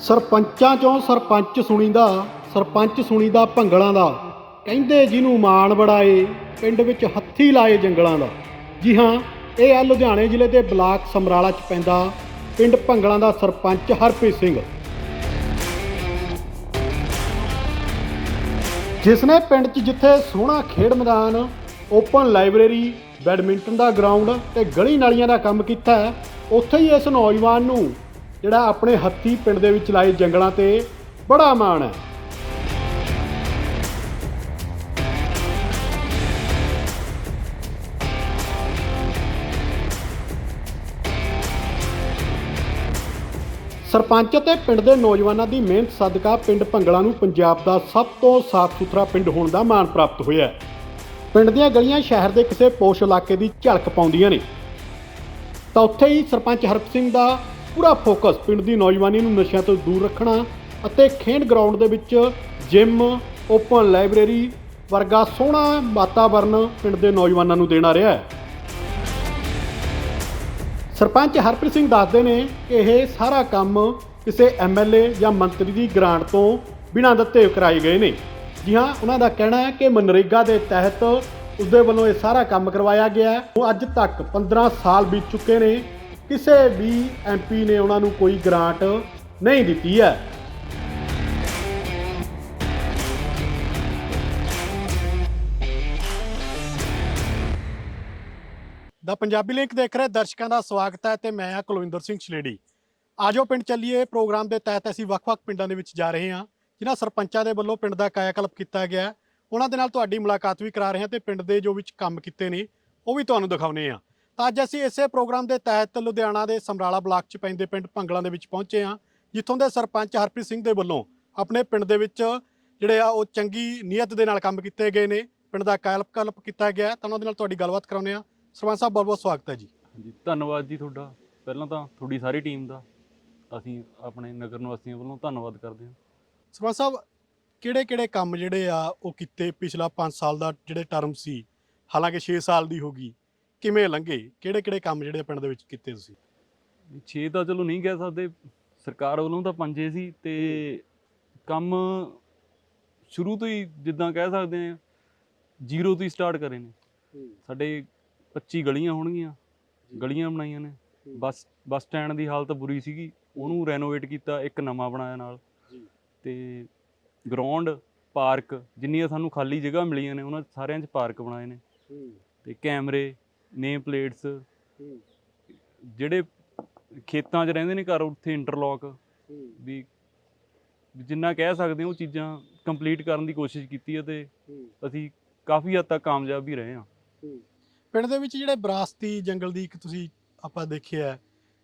ਸਰਪੰਚਾਂ ਚੋਂ ਸਰਪੰਚ ਸੁਣੀਦਾ ਸਰਪੰਚ ਸੁਣੀਦਾ ਭੰਗਲਾਂ ਦਾ। ਕਹਿੰਦੇ ਜਿਹਨੂੰ ਮਾਣ ਬੜਾਏ ਪਿੰਡ ਵਿੱਚ ਹੱਥੀ ਲਾਏ ਜੰਗਲਾਂ ਦਾ। ਜੀ ਹਾਂ ਇਹ ਆ ਲੁਧਿਆਣੇ ਜ਼ਿਲ੍ਹੇ ਦੇ ਬਲਾਕ ਸਮਰਾਲਾ ਚ ਪੈਂਦਾ ਪਿੰਡ ਭੰਗਲਾਂ ਦਾ ਸਰਪੰਚ ਹਰਪ੍ਰੀਤ ਸਿੰਘ। ਜਿਸ ਨੇ ਪਿੰਡ 'ਚ ਜਿੱਥੇ ਸੋਹਣਾ ਖੇਡ ਮੈਦਾਨ ਓਪਨ ਲਾਇਬ੍ਰੇਰੀ ਬੈਡਮਿੰਟਨ ਦਾ ਗਰਾਊਂਡ ਤੇ ਗਲੀ ਨਾਲੀਆਂ ਦਾ ਕੰਮ ਕੀਤਾ ਹੈ, ਉੱਥੇ ਹੀ ਇਸ ਨੌਜਵਾਨ ਨੂੰ ਜਿਹੜਾ ਆਪਣੇ ਹੱਥੀ ਪਿੰਡ ਦੇ ਵਿੱਚ ਲਾਏ ਜੰਗਲਾਂ ਤੇ ਬੜਾ ਮਾਣ ਹੈ। ਸਰਪੰਚ ਅਤੇ ਪਿੰਡ ਦੇ ਨੌਜਵਾਨਾਂ ਦੀ ਮਿਹਨਤ ਸਦਕਾ ਪਿੰਡ ਭੰਗਲਾ ਨੂੰ ਪੰਜਾਬ ਦਾ ਸਭ ਤੋਂ ਸਾਫ਼ ਸੁਥਰਾ ਪਿੰਡ ਹੋਣ ਦਾ ਮਾਣ ਪ੍ਰਾਪਤ ਹੋਇਆ ਹੈ। ਪਿੰਡ ਦੀਆਂ ਗਲੀਆਂ ਸ਼ਹਿਰ ਦੇ ਕਿਸੇ ਪੋਸ਼ ਇਲਾਕੇ ਦੀ ਝਲਕ ਪਾਉਂਦੀਆਂ ਨੇ। ਤਾਂ ਉੱਥੇ ਹੀ ਸਰਪੰਚ ਹਰਪ ਸਿੰਘ ਦਾ ਪੂਰਾ ਫੋਕਸ ਪਿੰਡ ਦੀ ਨੌਜਵਾਨੀ ਨੂੰ ਨਸ਼ਿਆਂ ਤੋਂ ਦੂਰ ਰੱਖਣਾ ਅਤੇ ਖੇਡ ਗਰਾਊਂਡ ਦੇ ਵਿੱਚ ਜਿਮ, ਓਪਨ ਲਾਇਬ੍ਰੇਰੀ ਵਰਗਾ ਸੋਹਣਾ ਵਾਤਾਵਰਨ ਪਿੰਡ ਦੇ ਨੌਜਵਾਨਾਂ ਨੂੰ ਦੇਣਾ ਰਿਹਾ ਹੈ। ਸਰਪੰਚ ਹਰਪ੍ਰੀਤ ਸਿੰਘ ਦੱਸਦੇ ਨੇ ਕਿ ਇਹ ਸਾਰਾ ਕੰਮ ਕਿਸੇ ਐਮਐਲਏ ਜਾਂ ਮੰਤਰੀ ਦੀ ਗ੍ਰਾਂਟ ਤੋਂ ਬਿਨਾਂ ਦਿੱਤੇ ਕਰਾਏ ਗਏ ਨੇ। ਜੀ ਹਾਂ, ਉਹਨਾਂ ਦਾ ਕਹਿਣਾ ਹੈ ਕਿ ਮਨਰੇਗਾ ਦੇ ਤਹਿਤ ਉਸਦੇ ਵੱਲੋਂ ਇਹ ਸਾਰਾ ਕੰਮ ਕਰਵਾਇਆ ਗਿਆ ਹੈ। ਉਹ ਅੱਜ ਤੱਕ 15 ਸਾਲ ਬੀਤ ਚੁੱਕੇ ਨੇ ਕਿਸੇ ਵੀ ਐਮਪੀ ਨੇ ਉਹਨਾਂ ਨੂੰ ਕੋਈ ਗ੍ਰਾਂਟ ਨਹੀਂ ਦਿੱਤੀ ਹੈ। ਦਾ ਪੰਜਾਬੀ ਲਿੰਕ ਦੇਖ ਰਹੇ ਦਰਸ਼ਕਾਂ ਦਾ ਸਵਾਗਤ ਹੈ ਤੇ ਮੈਂ ਹਾਂ ਕੁਲਵਿੰਦਰ ਸਿੰਘ ਛਲੇੜੀ। ਆਜੋ ਪਿੰਡ ਚੱਲੀਏ, ਪ੍ਰੋਗਰਾਮ ਦੇ ਤਹਿਤ ਅਸੀਂ ਵੱਖ-ਵੱਖ ਪਿੰਡਾਂ ਦੇ ਵਿੱਚ ਜਾ ਰਹੇ ਹਾਂ, ਜਿਨ੍ਹਾਂ ਸਰਪੰਚਾਂ ਦੇ ਵੱਲੋਂ ਪਿੰਡ ਦਾ ਕਾਇਆਕਲਪ ਕੀਤਾ ਗਿਆ ਉਹਨਾਂ ਦੇ ਨਾਲ ਤੁਹਾਡੀ ਮੁਲਾਕਾਤ ਵੀ ਕਰਾ ਰਹੇ ਹਾਂ ਤੇ ਪਿੰਡ ਦੇ ਜੋ ਵਿੱਚ ਕੰਮ ਕੀਤੇ ਨੇ, ਉਹ ਵੀ ਤੁਹਾਨੂੰ ਦਿਖਾਉਨੇ ਆ ਅੱਜ ਅਸੀਂ ਇਸੇ ਪ੍ਰੋਗਰਾਮ ਦੇ ਤਹਿਤ ਲੁਧਿਆਣਾ ਦੇ ਸਮਰਾਲਾ ਬਲਾਕ 'ਚ ਪੈਂਦੇ ਪਿੰਡ ਭੰਗਲਾਂ ਦੇ ਵਿੱਚ ਪਹੁੰਚੇ ਹਾਂ ਜਿੱਥੋਂ ਦੇ ਸਰਪੰਚ ਹਰਪ੍ਰੀਤ ਸਿੰਘ ਦੇ ਵੱਲੋਂ ਆਪਣੇ ਪਿੰਡ ਦੇ ਵਿੱਚ ਜਿਹੜੇ ਆ ਉਹ ਚੰਗੀ ਨੀਅਤ ਦੇ ਨਾਲ ਕੰਮ ਕੀਤੇ ਗਏ ਨੇ। ਪਿੰਡ ਦਾ ਕਾਇਆਕਲਪ ਕੀਤਾ ਗਿਆ। ਤਾਂ ਉਹਨਾਂ ਦੇ ਨਾਲ ਤੁਹਾਡੀ ਗੱਲਬਾਤ ਕਰਾਉਂਦੇ ਆ ਸਰਪੰਚ ਸਾਹਿਬ ਬਹੁਤ ਬਹੁਤ ਸਵਾਗਤ ਹੈ ਜੀ। ਹਾਂਜੀ ਧੰਨਵਾਦ ਜੀ ਤੁਹਾਡਾ। ਪਹਿਲਾਂ ਤਾਂ ਤੁਹਾਡੀ ਸਾਰੀ ਟੀਮ ਦਾ ਅਸੀਂ ਆਪਣੇ ਨਗਰ ਨਿਵਾਸੀਆਂ ਵੱਲੋਂ ਧੰਨਵਾਦ ਕਰਦੇ ਹਾਂ। ਸਰਪੰਚ ਸਾਹਿਬ ਕਿਹੜੇ ਕਿਹੜੇ ਕੰਮ ਜਿਹੜੇ ਆ ਉਹ ਕੀਤੇ ਪਿਛਲਾ 5 ਸਾਲ ਦਾ ਜਿਹੜੇ ਟਰਮ ਸੀ? ਹਾਲਾਂਕਿ 6 ਸਾਲ ਦੀ ਹੋ ਗਈ। ਕਿਵੇਂ ਲੰਘੇ? ਕਿਹੜੇ ਕਿਹੜੇ ਕੰਮ ਜਿਹੜੇ ਪਿੰਡ ਦੇ ਵਿੱਚ ਕੀਤੇ ਤੁਸੀਂ? 6 ਤਾਂ ਚਲੋ ਨਹੀਂ ਕਹਿ ਸਕਦੇ। ਸਰਕਾਰ ਵੱਲੋਂ ਤਾਂ ਪੰਜੇ ਸੀ ਤੇ ਕੰਮ ਸ਼ੁਰੂ ਤੋਂ ਹੀ ਜਿੱਦਾਂ ਕਹਿ ਸਕਦੇ ਆ ਜ਼ੀਰੋ ਤੋਂ ਹੀ ਸਟਾਰਟ ਕਰੇ ਨੇ। ਸਾਡੇ 25 ਗਲੀਆਂ ਹੋਣਗੀਆਂ ਗਲੀਆਂ ਬਣਾਈਆਂ ਨੇ। ਬੱਸ ਬੱਸ ਸਟੈਂਡ ਦੀ ਹਾਲਤ ਬੁਰੀ ਸੀਗੀ ਉਹਨੂੰ ਰੈਨੋਵੇਟ ਕੀਤਾ ਇੱਕ ਨਵਾਂ ਬਣਾਇਆ ਨਾਲ। ਤੇ ਗਰਾਊਂਡ ਪਾਰਕ ਜਿੰਨੀਆਂ ਸਾਨੂੰ ਖਾਲੀ ਜਗ੍ਹਾ ਮਿਲੀਆਂ ਨੇ ਉਹਨਾਂ ਸਾਰਿਆਂ 'ਚ ਪਾਰਕ ਬਣਾਏ ਨੇ। ਤੇ ਕੈਮਰੇ ਨੇਮ ਪਲੇਟਸ ਜਿਹੜੇ ਖੇਤਾਂ 'ਚ ਰਹਿੰਦੇ ਨੇ ਘਰ ਉੱਥੇ ਇੰਟਰਲੌਕ ਵੀ ਜਿੰਨਾ ਕਹਿ ਸਕਦੇ ਹਾਂ ਉਹ ਚੀਜ਼ਾਂ ਕੰਪਲੀਟ ਕਰਨ ਦੀ ਕੋਸ਼ਿਸ਼ ਕੀਤੀ ਹੈ ਤੇ ਅਸੀਂ ਕਾਫੀ ਹੱਦ ਤੱਕ ਕਾਮਯਾਬ ਵੀ ਰਹੇ ਹਾਂ। ਪਿੰਡ ਦੇ ਵਿੱਚ ਜਿਹੜੇ ਵਿਰਾਸਤੀ ਜੰਗਲ ਦੀ ਇੱਕ ਤੁਸੀਂ ਆਪਾਂ ਦੇਖਿਆ ਹੈ,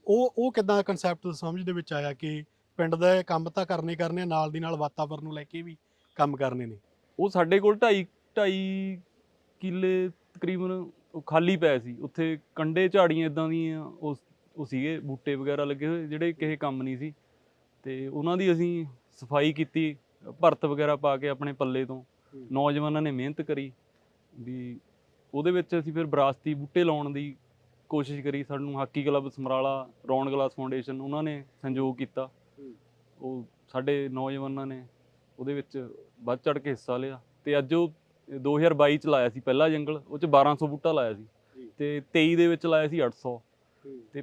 ਉਹ ਉਹ ਕਿਦਾਂ ਕਨਸੈਪਟ ਸਮਝ ਦੇ ਵਿੱਚ ਆਇਆ ਕਿ ਪਿੰਡ ਦਾ ਕੰਮ ਤਾਂ ਕਰਨੇ ਕਰਨੇ ਆ, ਨਾਲ ਦੀ ਨਾਲ ਵਾਤਾਵਰਨ ਨੂੰ ਲੈ ਕੇ ਵੀ ਕੰਮ ਕਰਨੇ ਨੇ? ਉਹ ਸਾਡੇ ਕੋਲ 2.5 2.5 ਕਿੱਲੇ ਤਕਰੀਬਨ ਉਹ ਖਾਲੀ ਪਏ ਸੀ। ਉੱਥੇ ਕੰਡੇ ਝਾੜੀਆਂ ਇਦਾਂ ਦੀਆਂ ਉਹ ਉਹ ਸੀਗੇ ਬੂਟੇ ਵਗੈਰਾ ਲੱਗੇ ਹੋਏ ਜਿਹੜੇ ਕਿਸੇ ਕੰਮ ਨਹੀਂ ਸੀ। ਤੇ ਉਹਨਾਂ ਦੀ ਅਸੀਂ ਸਫ਼ਾਈ ਕੀਤੀ ਭਰਤ ਵਗੈਰਾ ਪਾ ਕੇ ਆਪਣੇ ਪੱਲੇ ਤੋਂ। ਨੌਜਵਾਨਾਂ ਨੇ ਮਿਹਨਤ ਕਰੀ ਵੀ ਉਹਦੇ ਵਿੱਚ ਅਸੀਂ ਫਿਰ ਵਿਰਾਸਤੀ ਬੂਟੇ ਲਾਉਣ ਦੀ ਕੋਸ਼ਿਸ਼ ਕਰੀ। ਸਾਨੂੰ hockey club Samrala RoundGlass Foundation ਉਹਨਾਂ ਨੇ ਸੰਯੋਗ ਕੀਤਾ। ਉਹ ਸਾਡੇ ਨੌਜਵਾਨਾਂ ਨੇ ਉਹਦੇ ਵਿੱਚ ਵੱਧ ਚੜ ਕੇ ਹਿੱਸਾ ਲਿਆ। ਤੇ ਅੱਜ ਉਹ 2022 ਚ ਲਾਇਆ ਸੀ ਪਹਿਲਾ ਜੰਗਲ ਉਹ ਚ 1200 ਬੂਟਾ ਲਾਇਆ ਸੀ। ਤੇ 23 ਦੇ ਵਿੱਚ ਲਾਇਆ ਸੀ 800 ਤੇ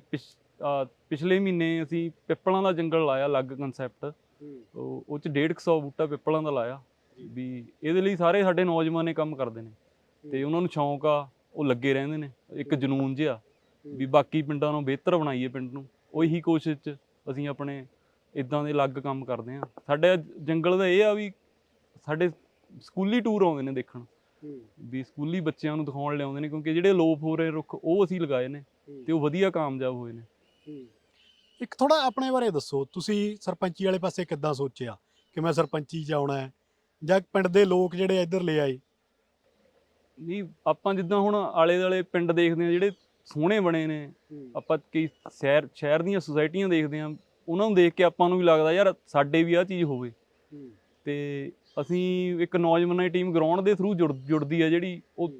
ਪਿਛਲੇ ਮਹੀਨੇ ਅਸੀਂ ਪਿੱਪਲਾਂ ਦਾ ਜੰਗਲ ਲਾਇਆ ਅਲੱਗ ਕਨਸੈਪਟ ਉਹ ਚ 150 ਬੂਟਾ ਪਿੱਪਲਾਂ ਦਾ ਲਾਇਆ। ਵੀ ਇਹਦੇ ਲਈ ਸਾਰੇ ਸਾਡੇ ਨੌਜਵਾਨ ਇਹ ਕੰਮ ਕਰਦੇ ਨੇ। ਤੇ ਉਹਨਾਂ ਨੂੰ ਸ਼ੌਂਕ ਆ ਉਹ ਲੱਗੇ ਰਹਿੰਦੇ ਨੇ ਇੱਕ ਜਨੂਨ ਜਿਹਾ। ਵੀ ਬਾਕੀ ਪਿੰਡਾਂ ਨੂੰ ਬਿਹਤਰ ਬਣਾਈਏ ਪਿੰਡ ਨੂੰ। ਉਹੀ ਕੋਸ਼ਿਸ਼ ਚ ਅਸੀਂ ਆਪਣੇ ਇਦਾਂ ਦੇ ਅਲੱਗ ਕੰਮ ਕਰਦੇ ਆ। ਸਾਡੇ ਜੰਗਲ ਦਾ ਇਹ ਆ ਵੀ ਸਾਡੇ ਸਕੂਲੀ ਟੂਰ ਆਉਂਦੇ ਨੇ ਦੇਖਣ। ਵੀ ਸਕੂਲੀ ਬੱਚਿਆਂ ਨੂੰ ਦਿਖਾਉਣ ਲਿਆਉਂਦੇ ਨੇ ਕਿਉਂਕਿ ਜਿਹੜੇ ਲੋਪ ਹੋ ਰਹੇ ਰੁੱਖ ਉਹ ਅਸੀਂ ਲਗਾਏ ਨੇ ਤੇ ਉਹ ਵਧੀਆ ਕਾਮਯਾਬ ਹੋਏ ਨੇ। ਇੱਕ ਥੋੜਾ ਆਪਣੇ ਬਾਰੇ ਦੱਸੋ ਤੁਸੀਂ ਸਰਪੰਚੀ ਵਾਲੇ ਪਾਸੇ ਕਿੱਦਾਂ ਸੋਚਿਆ ਕਿ ਮੈਂ ਸਰਪੰਚੀ 'ਚ ਆਉਣਾ ਹੈ? ਜਾਂ ਪਿੰਡ ਦੇ ਲੋਕ ਜਿਹੜੇ ਇੱਧਰ ਲੈ ਆਏ? ਨਹੀਂ ਆਪਾਂ ਜਿੱਦਾਂ ਹੁਣ ਆਲੇ ਦਾਲੇ ਪਿੰਡ ਦੇਖਦੇ ਆ ਜਿਹੜੇ ਸੋਹਣੇ ਬਣੇ ਨੇ ਆਪਾਂ ਕਈ ਸ਼ਹਿਰ ਸ਼ਹਿਰ ਦੀਆਂ ਸੁਸਾਇਟੀਆਂ ਦੇਖਦੇ ਆ ਉਹਨਾਂ ਨੂੰ ਦੇਖ ਕੇ ਆਪਾਂ ਨੂੰ ਵੀ ਲੱਗਦਾ ਯਾਰ ਸਾਡੇ ਵੀ ਆਹ ਚੀਜ਼ ਹੋਵੇ। ਤੇ ਅਸੀਂ ਇੱਕ ਨੌਜਵਾਨਾਂ ਦੀ ਟੀਮ ਗਰਾਊਂਡ ਦੇ ਥਰੂ ਜੁੜ ਜੁੜਦੀ ਆ ਜਿਹੜੀ ਉਹ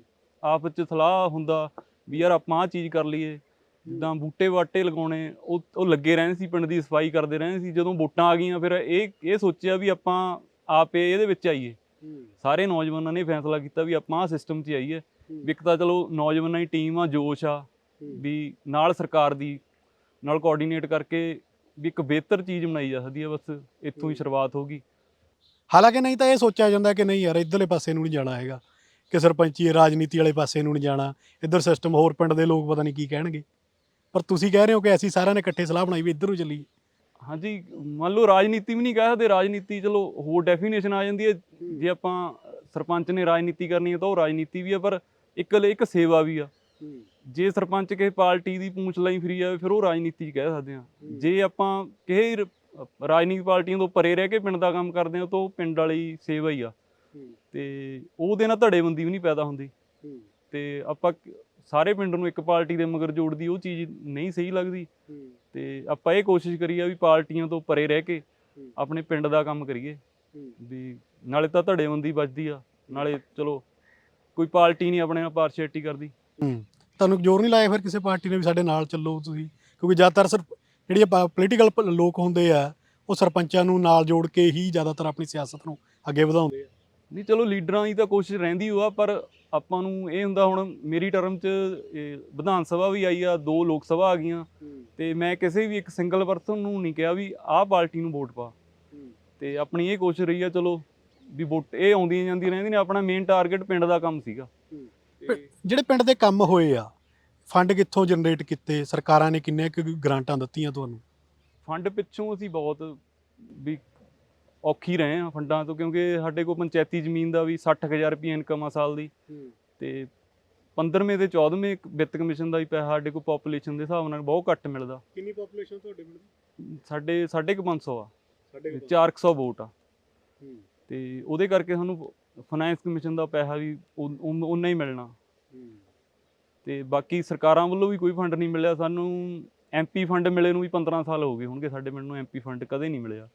ਆਪਸ ਚ ਸਲਾਹ ਹੁੰਦਾ ਵੀ ਯਾਰ ਆਪਾਂ ਆਹ ਚੀਜ਼ ਕਰ ਲਈਏ। ਜਿੱਦਾਂ ਬੂਟੇ ਬਾਟੇ ਲਗਾਉਣੇ ਉਹ ਉਹ ਲੱਗੇ ਰਹਿੰਦੇ ਸੀ ਪਿੰਡ ਦੀ ਸਫ਼ਾਈ ਕਰਦੇ ਰਹਿੰਦੇ ਸੀ। ਜਦੋਂ ਵੋਟਾਂ ਆ ਗਈਆਂ ਫਿਰ ਇਹ ਇਹ ਸੋਚਿਆ ਵੀ ਆਪਾਂ ਆਪੇ ਇਹਦੇ ਵਿੱਚ ਆਈਏ। ਸਾਰੇ ਨੌਜਵਾਨਾਂ ਨੇ ਫੈਸਲਾ ਕੀਤਾ ਵੀ ਆਪਾਂ ਆ ਸਿਸਟਮ 'ਚ ਹੀ। ਆਈਏ ਵੀ ਇੱਕ ਤਾਂ ਚਲੋ ਨੌਜਵਾਨਾਂ ਦੀ ਟੀਮ ਆ ਜੋਸ਼ ਆ ਵੀ ਨਾਲ ਸਰਕਾਰ ਦੀ ਨਾਲ ਕੋਆਰਡੀਨੇਟ ਕਰਕੇ ਵੀ ਇੱਕ ਬਿਹਤਰ ਚੀਜ਼ ਬਣਾਈ ਜਾ ਸਕਦੀ ਹੈ ਬਸ ਇੱਥੋਂ ਹੀ ਸ਼ੁਰੂਆਤ ਹੋਗੀ ਹਾਲਾਂਕਿ ਨਹੀਂ ਤਾਂ ਇਹ ਸੋਚਿਆ ਜਾਂਦਾ ਕਿ ਨਹੀਂ ਯਾਰ ਇਧਰਲੇ ਪਾਸੇ ਨੂੰ ਨਹੀਂ ਜਾਣਾ ਹੈਗਾ, ਕਿ ਸਰਪੰਚੀ ਰਾਜਨੀਤੀ ਵਾਲੇ ਪਾਸੇ ਨੂੰ ਨਹੀਂ ਜਾਣਾ, ਇੱਧਰ ਸਿਸਟਮ ਹੋਰ ਪਿੰਡ ਦੇ ਲੋਕ ਪਤਾ ਨਹੀਂ ਕੀ ਕਹਿਣਗੇ। ਪਰ ਤੁਸੀਂ ਕਹਿ ਰਹੇ ਹੋ ਕਿ ਅਸੀਂ ਸਾਰਿਆਂ ਨੇ ਇਕੱਠੇ ਸਲਾਹ ਬਣਾਈ ਵੀ ਇੱਧਰ ਨੂੰ ਚੱਲੀਏ। ਹਾਂਜੀ, ਮੰਨ ਲਓ ਰਾਜਨੀਤੀ ਵੀ ਨਹੀਂ ਕਹਿ ਸਕਦੇ, ਰਾਜਨੀਤੀ ਚਲੋ ਹੋਰ ਡੈਫੀਨੇਸ਼ਨ ਆ ਜਾਂਦੀ ਹੈ। ਜੇ ਆਪਾਂ ਸਰਪੰਚ ਨੇ ਰਾਜਨੀਤੀ ਕਰਨੀ ਹੈ ਤਾਂ ਉਹ ਰਾਜਨੀਤੀ ਵੀ ਆ ਪਰ ਇੱਕ ਇੱਕ ਸੇਵਾ ਵੀ ਆ। ਜੇ ਸਰਪੰਚ ਕਿਸੇ ਪਾਰਟੀ ਦੀ ਪੂੰਛ ਲਈ ਫਰੀ ਆਵੇ ਫਿਰ ਉਹ ਰਾਜਨੀਤੀ 'ਚ ਕਹਿ ਸਕਦੇ ਆ ਜੇ ਆਪਾਂ ਕਿਸੇ ਰਾਜਨੀਤਿਕ ਪਾਰਟੀਆਂ ਤੋਂ ਪਰੇ ਰਹਿ ਕੇ ਪਿੰਡ ਦਾ ਕੰਮ ਕਰਦੇ ਆ ਤਾਂ ਉਹ ਪਿੰਡ ਵਾਲੀ ਸੇਵਾ ਹੀ ਆ। ਤੇ ਉਹਦੇ ਨਾਲ ਧੜੇਬੰਦੀ ਵੀ ਨਹੀਂ ਪੈਦਾ ਹੁੰਦੀ। ਤੇ ਆਪਾਂ ਸਾਰੇ ਪਿੰਡ ਨੂੰ ਇੱਕ ਪਾਰਟੀ ਦੇ ਮਗਰ ਜੋੜਦੀ ਉਹ ਚੀਜ਼ ਨਹੀਂ ਸਹੀ ਲੱਗਦੀ। ਤੇ ਆਪਾਂ ਇਹ ਕੋਸ਼ਿਸ਼ ਕਰੀਏ ਵੀ ਪਾਰਟੀਆਂ ਤੋਂ ਪਰੇ ਰਹਿ ਕੇ ਆਪਣੇ ਪਿੰਡ ਦਾ ਕੰਮ ਕਰੀਏ। ਵੀ ਨਾਲੇ ਤਾਂ ਧੜੇਬੰਦੀ ਬਚਦੀ ਆ ਨਾਲੇ ਚਲੋ ਕੋਈ ਪਾਰਟੀ ਨਹੀਂ ਆਪਣੇ ਨਾਲ ਪਾਰਸ਼ੈਲਿਟੀ ਕਰਦੀ। ਤੁਹਾਨੂੰ ਜ਼ੋਰ ਨਹੀਂ ਲਾਇਆ ਫਿਰ ਕਿਸੇ ਪਾਰਟੀ ਨੇ ਵੀ ਸਾਡੇ ਨਾਲ ਚੱਲੋ ਤੁਸੀਂ? ਕਿਉਂਕਿ ਜ਼ਿਆਦਾਤਰ ਸਰ ਜਿਹੜੀ ਪੋਲੀਟੀਕਲ ਲੋਕ ਹੁੰਦੇ ਆ ਉਹ ਸਰਪੰਚਾਂ ਨੂੰ ਨਾਲ ਜੋੜ ਕੇ ਹੀ ਜ਼ਿਆਦਾਤਰ ਆਪਣੀ ਸਿਆਸਤ ਨੂੰ ਅੱਗੇ ਵਧਾਉਂਦੇ ਆ। ਨਹੀਂ ਚਲੋ ਲੀਡਰਾਂ ਦੀ ਤਾਂ ਕੋਸ਼ਿਸ਼ ਰਹਿੰਦੀ ਹੋਆ ਪਰ ਆਪਾਂ ਨੂੰ ਇਹ ਹੁੰਦਾ ਹੁਣ ਮੇਰੀ ਟਰਮ 'ਚ ਵਿਧਾਨ ਸਭਾ ਵੀ ਆਈ ਆ ਦੋ ਲੋਕ ਸਭਾ ਆ ਗਈਆਂ। ਤੇ ਮੈਂ ਕਿਸੇ ਵੀ ਇੱਕ ਸਿੰਗਲ ਪਰਸਨ ਨੂੰ ਨਹੀਂ ਕਿਹਾ ਵੀ ਆਹ ਪਾਰਟੀ ਨੂੰ ਵੋਟ ਪਾ। ਤੇ ਆਪਣੀ ਇਹ ਕੋਸ਼ਿਸ਼ ਰਹੀ ਆ ਚਲੋ ਵੀ ਵੋਟ ਇਹ ਆਉਂਦੀਆਂ ਜਾਂਦੀਆਂ ਰਹਿੰਦੀਆਂ ਨੇ ਆਪਣਾ ਮੇਨ ਟਾਰਗੇਟ ਪਿੰਡ ਦਾ ਕੰਮ ਸੀਗਾ। ਜਿਹੜੇ ਪਿੰਡ ਦੇ ਕੰਮ ਹੋਏ ਆ ਫੰਡ ਕਿੱਥੋਂ ਜਨਰੇਟ ਕੀਤੇ? ਸਰਕਾਰਾਂ ਨੇ ਕਿੰਨੇ ਕੁ ਗ੍ਰਾਂਟਾਂ ਦਿੱਤੀਆਂ ਤੁਹਾਨੂੰ? ਫੰਡ ਪਿੱਛੋਂ ਅਸੀਂ ਬਹੁਤ ਵੀ ਔਖੀ ਰਹੇ ਆ ਫੰਡਾਂ ਤੋਂ ਕਿਉਂਕਿ ਸਾਡੇ ਕੋਲ ਪੰਚਾਇਤੀ ਜ਼ਮੀਨ ਦਾ ਵੀ 60000 ਰੁਪਏ ਇਨਕਮ ਆ ਸਾਲ ਦੀ। ਤੇ 15ਵੇਂ ਤੇ 14ਵੇਂ ਵਿੱਤ ਕਮਿਸ਼ਨ ਦਾ ਵੀ ਪੈਸਾ ਸਾਡੇ ਕੋਲ ਪੋਪੂਲੇਸ਼ਨ ਦੇ ਹਿਸਾਬ ਨਾਲ ਬਹੁਤ ਘੱਟ ਮਿਲਦਾ। ਕਿੰਨੀ ਪੋਪੂਲੇਸ਼ਨ ਤੁਹਾਡੇ ਪਿੰਡ ਸਾਡੇ 550 ਆ। ਦੀ 400 ਵੋਟ ਆ। ਤੇ ਉਹਦੇ ਕਰਕੇ ਸਾਨੂੰ ਫਾਈਨੈਂਸ ਕਮਿਸ਼ਨ ਦਾ ਪੈਸਾ ਵੀ ਉਨਾ ਹੀ ਮਿਲਣਾ। ਤੇ ਬਾਕੀ ਸਰਕਾਰਾਂ ਵੱਲੋਂ ਵੀ ਕੋਈ ਫੰਡ ਨਹੀਂ ਮਿਲਿਆ। ਸਾਨੂੰ ਐਮਪੀ ਫੰਡ ਮਿਲੇ ਨੂੰ ਵੀ 15 ਸਾਲ ਹੋ ਗਏ ਹੋਣਗੇ। ਸਾਡੇ ਪਿੰਡ ਨੂੰ ਐਮਪੀ ਫੰਡ ਕਦੇ ਨਹੀਂ ਮਿਲਿਆ।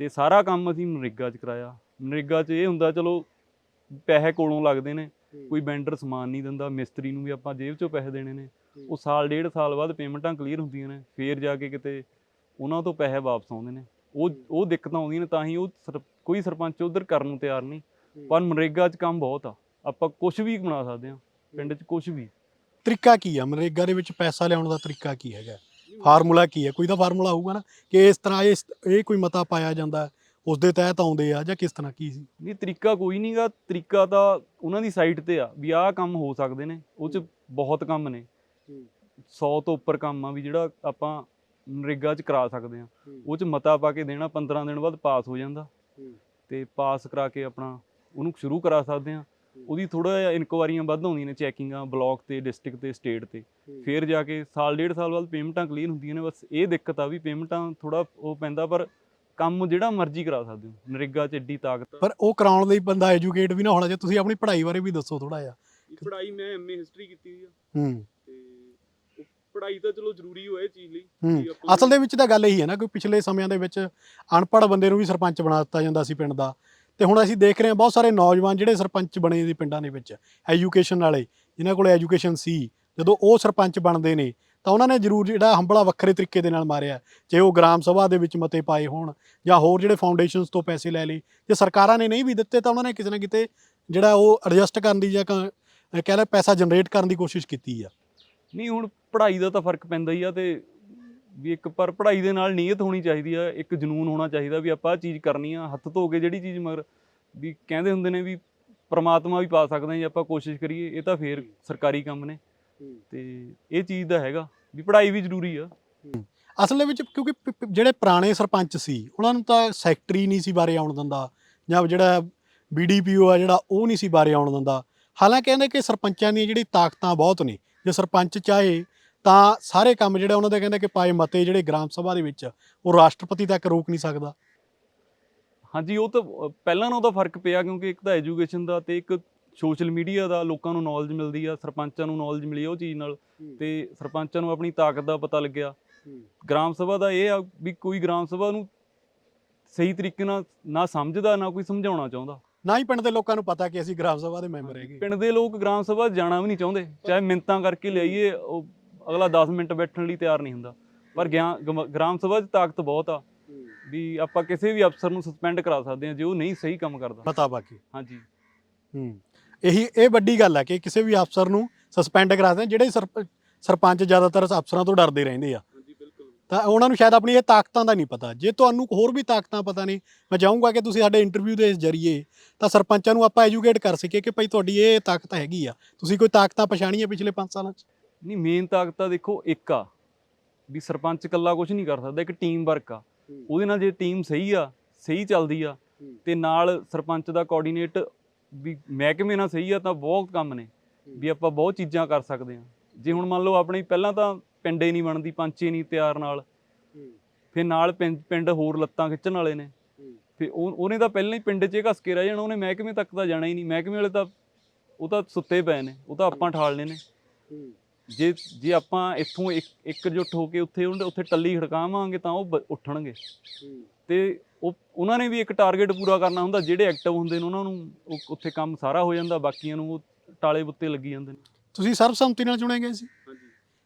ਤੇ ਸਾਰਾ ਕੰਮ ਅਸੀਂ ਨਰੇਗਾ 'ਚ ਕਰਾਇਆ। ਨਰੇਗਾ 'ਚ ਇਹ ਹੁੰਦਾ ਚਲੋ ਪੈਸੇ ਕੋਲੋਂ ਲੱਗਦੇ ਨੇ। ਕੋਈ ਵੈਂਡਰ ਸਮਾਨ ਨਹੀਂ ਦਿੰਦਾ। ਮਿਸਤਰੀ ਨੂੰ ਵੀ ਆਪਾਂ ਜੇਬ 'ਚੋਂ ਪੈਸੇ ਦੇਣੇ ਨੇ। ਉਹ ਸਾਲ ਡੇਢ ਸਾਲ ਬਾਅਦ ਪੇਮੈਂਟਾਂ ਕਲੀਅਰ ਹੁੰਦੀਆਂ ਨੇ। ਫੇਰ ਜਾ ਕੇ ਕਿਤੇ ਉਹਨਾਂ ਤੋਂ ਪੈਸੇ ਵਾਪਸ ਆਉਂਦੇ ਨੇ। ਉਹ ਉਹ ਦਿੱਕਤਾਂ ਆਉਂਦੀਆਂ ਨੇ ਤਾਂ ਹੀ ਉਹ ਕੋਈ ਸਰਪੰਚ ਉਧਰ ਕਰਨ ਨੂੰ ਤਿਆਰ ਨਹੀਂ। ਪਰ ਨਰੇਗਾ 'ਚ ਕੰਮ ਬਹੁਤ ਆ। ਆਪਾਂ ਕੁਝ ਵੀ ਬਣਾ ਸਕਦੇ ਆ ਪਿੰਡ 'ਚ ਕੁਝ ਵੀ। ਤਰੀਕਾ ਕੀ ਆ? ਮਨਰੇਗਾ ਦੇ ਵਿੱਚ ਪੈਸਾ ਲਿਆਉਣ ਦਾ ਤਰੀਕਾ ਕੀ ਹੈਗਾ? ਫਾਰਮੂਲਾ ਕੀ ਹੈ ਕੋਈ ਤਾਂ ਫਾਰਮੂਲਾ ਹੋਊਗਾ ਨਾ ਕਿ ਇਸ ਤਰ੍ਹਾਂ ਇਹ ਇਹ ਕੋਈ ਮਤਾ ਪਾਇਆ ਜਾਂਦਾ ਉਸ ਦੇ ਤਹਿਤ ਆਉਂਦੇ ਆ ਜਾਂ ਕਿਸ ਤਰ੍ਹਾਂ ਕੀ ਸੀ? ਨਹੀਂ ਤਰੀਕਾ ਕੋਈ ਨਹੀਂਗਾ ਤਰੀਕਾ ਤਾਂ ਉਹਨਾਂ ਦੀ ਸਾਈਟ ਤੇ ਆ ਵੀ ਆਹ ਕੰਮ ਹੋ ਸਕਦੇ ਨੇ ਉਹ 'ਚ ਬਹੁਤ ਕੰਮ ਨੇ। 100 ਤੋਂ ਉੱਪਰ ਕੰਮ ਆ ਵੀ ਜਿਹੜਾ ਆਪਾਂ ਨਰੇਗਾ 'ਚ ਕਰਾ ਸਕਦੇ ਆ। ਉਹ 'ਚ ਮਤਾ ਪਾ ਕੇ ਦੇਣਾ 15 ਦਿਨ ਬਾਅਦ ਪਾਸ ਹੋ ਜਾਂਦਾ। ਤੇ ਪਾਸ ਕਰਾ ਕੇ ਆਪਣਾ ਉਹਨੂੰ ਸ਼ੁਰੂ ਕਰਾ ਸਕਦੇ ਆ। ਉਹਦੀ ਥੋੜਾ ਜਿਹਾ ਇਨਕੁਆਰੀਆਂ ਵੱਧ ਆਉਂਦੀਆਂ ਨੇ ਚੈਕਿੰਗਾਂ ਬਲਾਕ ਤੇ ਡਿਸਟ੍ਰਿਕਟ ਤੇ ਸਟੇਟ ਤੇ। ਫਿਰ ਜਾ ਕੇ ਸਾਲ ਡੇਢ ਸਾਲ ਬਾਅਦ ਪੇਮੈਂਟਾਂ ਕਲੀਅਰ ਹੁੰਦੀਆਂ ਨੇ ਬਸ ਇਹ ਦਿੱਕਤ ਆ ਵੀ ਪੇਮੈਂਟਾਂ ਥੋੜਾ ਉਹ ਪੈਂਦਾ ਪਰ ਕੰਮ ਜਿਹੜਾ ਮਰਜ਼ੀ ਕਰਾ ਸਕਦੇ ਹੋ। ਨਰੇਗਾ 'ਚ ਐਡੀ ਤਾਕਤ। ਪਰ ਉਹ ਕਰਾਉਣ ਲਈ ਬੰਦਾ ਐਜੂਕੇਟ ਵੀ ਨਾ ਹੋਣਾ ਚਾਹੀਦਾ ਤੁਸੀਂ ਆਪਣੀ ਪੜ੍ਹਾਈ ਬਾਰੇ ਵੀ ਦੱਸੋ ਥੋੜਾ ਜਿਹਾ। ਪੜ੍ਹਾਈ ਮੈਂ ਐਮਏ ਹਿਸਟਰੀ ਕੀਤੀ ਹੋਈ ਆ। ਹੂੰ। ਤੇ ਪੜ੍ਹਾਈ ਤਾਂ ਚਲੋ ਜ਼ਰੂਰੀ ਹੋਏ ਚੀਜ਼ ਲਈ। ਅਸਲ ਦੇ ਵਿੱਚ ਤਾਂ ਗੱਲ ਇਹੀ ਹੈ ਨਾ ਕਿ ਪਿਛਲੇ ਸਮਿਆਂ ਦੇ ਵਿੱਚ ਅਨਪੜ੍ਹ ਬੰਦੇ ਨੂੰ ਵੀ ਸਰਪੰਚ ਬਣਾ ਦਿੱਤਾ ਜਾਂਦਾ ਸੀ ਪਿੰਡ ਦਾ। ਤੇ ਹੁਣ ਅਸੀਂ ਦੇਖ ਰਹੇ ਹਾਂ ਬਹੁਤ ਸਾਰੇ ਨੌਜਵਾਨ ਜਿਹੜੇ ਸਰਪੰਚ ਬਣੇ ਸੀ ਪਿੰਡਾਂ ਦੇ ਵਿੱਚ ਐਜੂਕੇਸ਼ਨ ਵਾਲੇ, ਜਿਨ੍ਹਾਂ ਕੋਲ ਐਜੂਕੇਸ਼ਨ ਸੀ, ਜਦੋਂ ਉਹ ਸਰਪੰਚ ਬਣਦੇ ਨੇ, ਤਾਂ ਉਹਨਾਂ ਨੇ ਜ਼ਰੂਰ ਜਿਹੜਾ ਹੰਬਲਾ ਵੱਖਰੇ ਤਰੀਕੇ ਦੇ ਨਾਲ ਮਾਰਿਆ, ਜੇ ਉਹ ਗ੍ਰਾਮ ਸਭਾ ਦੇ ਵਿੱਚ ਮਤੇ ਪਾਏ ਹੋਣ, ਜਾਂ ਹੋਰ ਜਿਹੜੇ ਫਾਊਂਡੇਸ਼ਨਸ ਤੋਂ ਪੈਸੇ ਲੈ ਲਈ ਜੇ ਸਰਕਾਰਾਂ ਨੇ ਨਹੀਂ ਵੀ ਦਿੱਤੇ, ਤਾਂ ਉਹਨਾਂ ਨੇ ਕਿਸੇ ਨਾ ਕਿਤੇ ਜਿਹੜਾ ਉਹ ਐਡਜਸਟ ਕਰਨ ਦੀ ਜਾਂ ਕਹਿ ਲੈ ਪੈਸਾ ਜਨਰੇਟ ਕਰਨ ਦੀ ਕੋਸ਼ਿਸ਼ ਕੀਤੀ ਆ। ਨਹੀਂ, ਹੁਣ ਪੜ੍ਹਾਈ ਦਾ ਤਾਂ ਫ਼ਰਕ ਪੈਂਦਾ ਹੀ ਆ ਤੇ ਵੀ ਇੱਕ ਪਰ ਪੜ੍ਹਾਈ ਦੇ ਨਾਲ ਨੀਅਤ ਹੋਣੀ ਚਾਹੀਦੀ ਆ, ਇੱਕ ਜਨੂਨ ਹੋਣਾ ਚਾਹੀਦਾ ਵੀ ਆਪਾਂ ਆਹ ਚੀਜ਼ ਕਰਨੀ ਆ, ਹੱਥ ਧੋ ਕੇ ਜਿਹੜੀ ਚੀਜ਼ ਮਗਰ ਵੀ ਕਹਿੰਦੇ ਹੁੰਦੇ ਨੇ ਵੀ ਪ੍ਰਮਾਤਮਾ ਵੀ ਪਾ ਸਕਦੇ ਆ ਜੇ ਆਪਾਂ ਕੋਸ਼ਿਸ਼ ਕਰੀਏ, ਇਹ ਤਾਂ ਫੇਰ ਸਰਕਾਰੀ ਕੰਮ ਨੇ। ਤੇ ਇਹ ਚੀਜ਼ ਦਾ ਹੈਗਾ ਵੀ ਪੜ੍ਹਾਈ ਵੀ ਜ਼ਰੂਰੀ ਆ। ਅਸਲ ਵਿੱਚ ਕਿਉਂਕਿ ਪ- ਪ- ਜਿਹੜੇ ਪੁਰਾਣੇ ਸਰਪੰਚ ਸੀ, ਉਹਨਾਂ ਨੂੰ ਤਾਂ ਸੈਕਟਰੀ ਨਹੀਂ ਸੀ ਬਾਰੇ ਆਉਣ ਦਿੰਦਾ, ਜਾਂ ਜਿਹੜਾ ਬੀਡੀਪੀਓ ਆ ਜਿਹੜਾ ਉਹ ਨਹੀਂ ਸੀ ਬਾਰੇ ਆਉਣ ਦਿੰਦਾ। ਹਾਲਾਂਕਿ ਕਹਿੰਦੇ ਕਿ ਸਰਪੰਚਾਂ ਦੀਆਂ ਜਿਹੜੀ ਤਾਕਤਾਂ ਬਹੁਤ ਨੇ, ਜੇ ਸਰਪੰਚ ਚਾਹੇ ਤਾਂ ਸਾਰੇ ਕੰਮ ਜਿਹੜੇ ਉਹਨਾਂ ਦੇ ਕਹਿੰਦੇ ਕਿ ਪਾਏ ਮਤੇ ਜਿਹੜੇ ਗ੍ਰਾਮ ਸਭਾ ਦੇ ਵਿੱਚ ਉਹ ਰਾਸ਼ਟਰਪਤੀ ਤੱਕ ਰੋਕ ਨਹੀਂ ਸਕਦਾ। ਹਾਂਜੀ ਉਹ ਤਾਂ ਪਹਿਲਾਂ ਨਾਲੋਂ ਤਾਂ ਫ਼ਰਕ ਪਿਆ ਕਿਉਂਕਿ ਇੱਕ ਤਾਂ ਐਜੂਕੇਸ਼ਨ ਦਾ ਤੇ ਇੱਕ ਸੋਸ਼ਲ ਮੀਡੀਆ ਦਾ ਲੋਕਾਂ ਨੂੰ ਨੌਲੇਜ ਮਿਲਦੀ ਆ ਸਰਪੰਚਾਂ ਨੂੰ ਨੌਲੇਜ ਮਿਲੀ ਉਹ ਚੀਜ਼ ਨਾਲ ਤੇ ਸਰਪੰਚਾਂ ਨੂੰ ਆਪਣੀ ਤਾਕਤ ਦਾ ਪਤਾ ਲੱਗਿਆ। ਗ੍ਰਾਮ ਸਭਾ ਦਾ ਇਹ ਆ ਵੀ ਕੋਈ ਗ੍ਰਾਮ ਸਭਾ ਨੂੰ ਸਹੀ ਤਰੀਕੇ ਨਾਲ ਨਾ ਸਮਝਦਾ ਨਾ ਕੋਈ ਸਮਝਾਉਣਾ ਚਾਹੁੰਦਾ। ਨਾ ਹੀ ਪਿੰਡ ਦੇ ਲੋਕਾਂ ਨੂੰ ਪਤਾ ਕਿ ਅਸੀਂ ਗ੍ਰਾਮ ਸਭਾ ਦੇ ਮੈਂਬਰ ਹੈਗੇ। ਪਿੰਡ ਦੇ ਲੋਕ ਗ੍ਰਾਮ ਸਭਾ ਜਾਣਾ ਵੀ ਨਹੀਂ ਚਾਹੁੰਦੇ। ਚਾਹੇ ਮਿੰਤਾਂ ਕਰਕੇ ਲਿਆਈਏ ਉਹ ਅਗਲਾ 10 ਮਿੰਟ ਬੈਠਣ ਲਈ ਤਿਆਰ ਨਹੀਂ ਹੁੰਦਾ। ਪਰ ਗਿਆ- ਗਮ- ਗ੍ਰਾਮ ਸਭਾ 'ਚ ਤਾਕਤ ਬਹੁਤ ਆ। ਵੀ ਆਪਾਂ ਕਿਸੇ ਵੀ ਅਫਸਰ ਨੂੰ ਸਸਪੈਂਡ ਕਰਾ ਸਕਦੇ ਹਾਂ ਜੇ ਉਹ ਨਹੀਂ ਸਹੀ ਕੰਮ ਕਰਦਾ। ਪਤਾ ਬਾਕੀ। ਹਾਂਜੀ। ਹੂੰ। ਇਹੀ ਇਹ ਵੱਡੀ ਗੱਲ ਹੈ ਕਿ ਕਿਸੇ ਵੀ ਅਫਸਰ ਨੂੰ ਸਸਪੈਂਡ ਕਰਾ ਦੇਣ ਜਿਹੜੇ ਸਰਪ- ਸਰਪੰਚ ਜ਼ਿਆਦਾਤਰ ਅਫਸਰਾਂ ਤੋਂ ਡਰਦੇ ਰਹਿੰਦੇ ਆ। ਹਾਂਜੀ ਬਿਲਕੁਲ। ਤਾਂ ਉਹਨਾਂ ਨੂੰ ਸ਼ਾਇਦ ਆਪਣੀ ਇਹ ਤਾਕਤਾਂ ਦਾ ਨਹੀਂ ਪਤਾ। ਜੇ ਤੁਹਾਨੂੰ ਹੋਰ ਵੀ ਤਾਕਤਾਂ ਪਤਾ ਨਹੀਂ ਮੈਂ ਚਾਹੂੰਗਾ ਕਿ ਤੁਸੀਂ ਸਾਡੇ ਇੰਟਰਵਿਊ ਦੇ ਜ਼ਰੀਏ ਤਾਂ ਸਰਪੰਚਾਂ ਨੂੰ ਆਪਾਂ ਐਜੂਕੇਟ ਕਰ ਸਕੀਏ ਕਿ ਭਾਈ ਤੁਹਾਡੀ ਇਹ ਤਾਕਤ ਹੈਗੀ ਆ। ਤੁਸੀਂ ਕੋਈ ਤਾਕਤਾਂ ਪਛਾਣੀਆਂ ਪਿਛਲੇ 5 ਸਾਲਾਂ 'ਚ? ਨਹੀਂ ਮੇਨ ਤਾਕਤ ਤਾਂ ਦੇਖੋ ਇੱਕ ਆ ਵੀ ਸਰਪੰਚ ਇਕੱਲਾ ਕੁਝ ਨਹੀਂ ਕਰ ਸਕਦਾ ਇੱਕ ਟੀਮ ਵਰਕ ਆ। ਉਹਦੇ ਨਾਲ ਜੇ ਟੀਮ ਸਹੀ ਆ ਸਹੀ ਚੱਲਦੀ ਆ ਤੇ ਨਾਲ ਸਰਪੰਚ ਦਾ ਕੋਆਰਡੀਨੇਟ ਵੀ ਮਹਿਕਮੇ ਨਾਲ ਸਹੀ ਆ ਤਾਂ ਬਹੁਤ ਕੰਮ ਨੇ ਵੀ ਆਪਾਂ ਬਹੁਤ ਚੀਜ਼ਾਂ ਕਰ ਸਕਦੇ ਆ। ਜੇ ਹੁਣ ਮੰਨ ਲਓ ਆਪਣੀ ਪਹਿਲਾਂ ਤਾਂ ਪਿੰਡੇ ਨਹੀਂ ਬਣਦੀ ਪੰਚੇ ਨਹੀਂ ਤਿਆਰ ਨਾਲ। ਫਿਰ ਨਾਲ ਪਿੰਡ ਹੋਰ ਲੱਤਾਂ ਖਿੱਚਣ ਵਾਲੇ ਨੇ। ਫਿਰ ਉਹ ਉਹਨੇ ਤਾਂ ਪਹਿਲਾਂ ਹੀ ਪਿੰਡ 'ਚ ਘਸ ਕੇ ਰਹਿ ਜਾਣਾ ਉਹਨੇ ਮਹਿਕਮੇ ਤੱਕ ਤਾਂ ਜਾਣਾ ਹੀ ਨਹੀਂ। ਮਹਿਕਮੇ ਵਾਲੇ ਤਾਂ ਉਹ ਤਾਂ ਸੁੱਤੇ ਪਏ ਨੇ ਉਹ ਤਾਂ ਆਪਾਂ ਠਾਲਣੇ ਨੇ। ਜੇ ਜੇ ਆਪਾਂ ਇੱਥੋਂ ਇੱਕ ਇਕਜੁੱਟ ਹੋ ਕੇ ਉੱਥੇ ਉਹਦੇ- ਉੱਥੇ ਟੱਲੀ ਖੜਕਾਵਾਂਗੇ ਤਾਂ ਉਹ ਬ- ਉੱਠਣਗੇ। ਤੇ ਉਹ ਉਹਨਾਂ ਨੇ ਵੀ ਇੱਕ ਟਾਰਗੇਟ ਪੂਰਾ ਕਰਨਾ ਹੁੰਦਾ ਜਿਹੜੇ ਐਕਟਿਵ ਹੁੰਦੇ ਨੇ ਉਹਨਾਂ ਨੂੰ ਉਹ- ਉੱਥੇ ਕੰਮ ਸਾਰਾ ਹੋ ਜਾਂਦਾ ਬਾਕੀਆਂ ਨੂੰ ਉਹ ਟਾਲੇ ਬੁੱਤੇ ਲੱਗੀ ਜਾਂਦੇ ਨੇ। ਤੁਸੀਂ ਸਰਬਸੰਮਤੀ ਨਾਲ ਚੁਣੇ ਗਏ ਸੀ?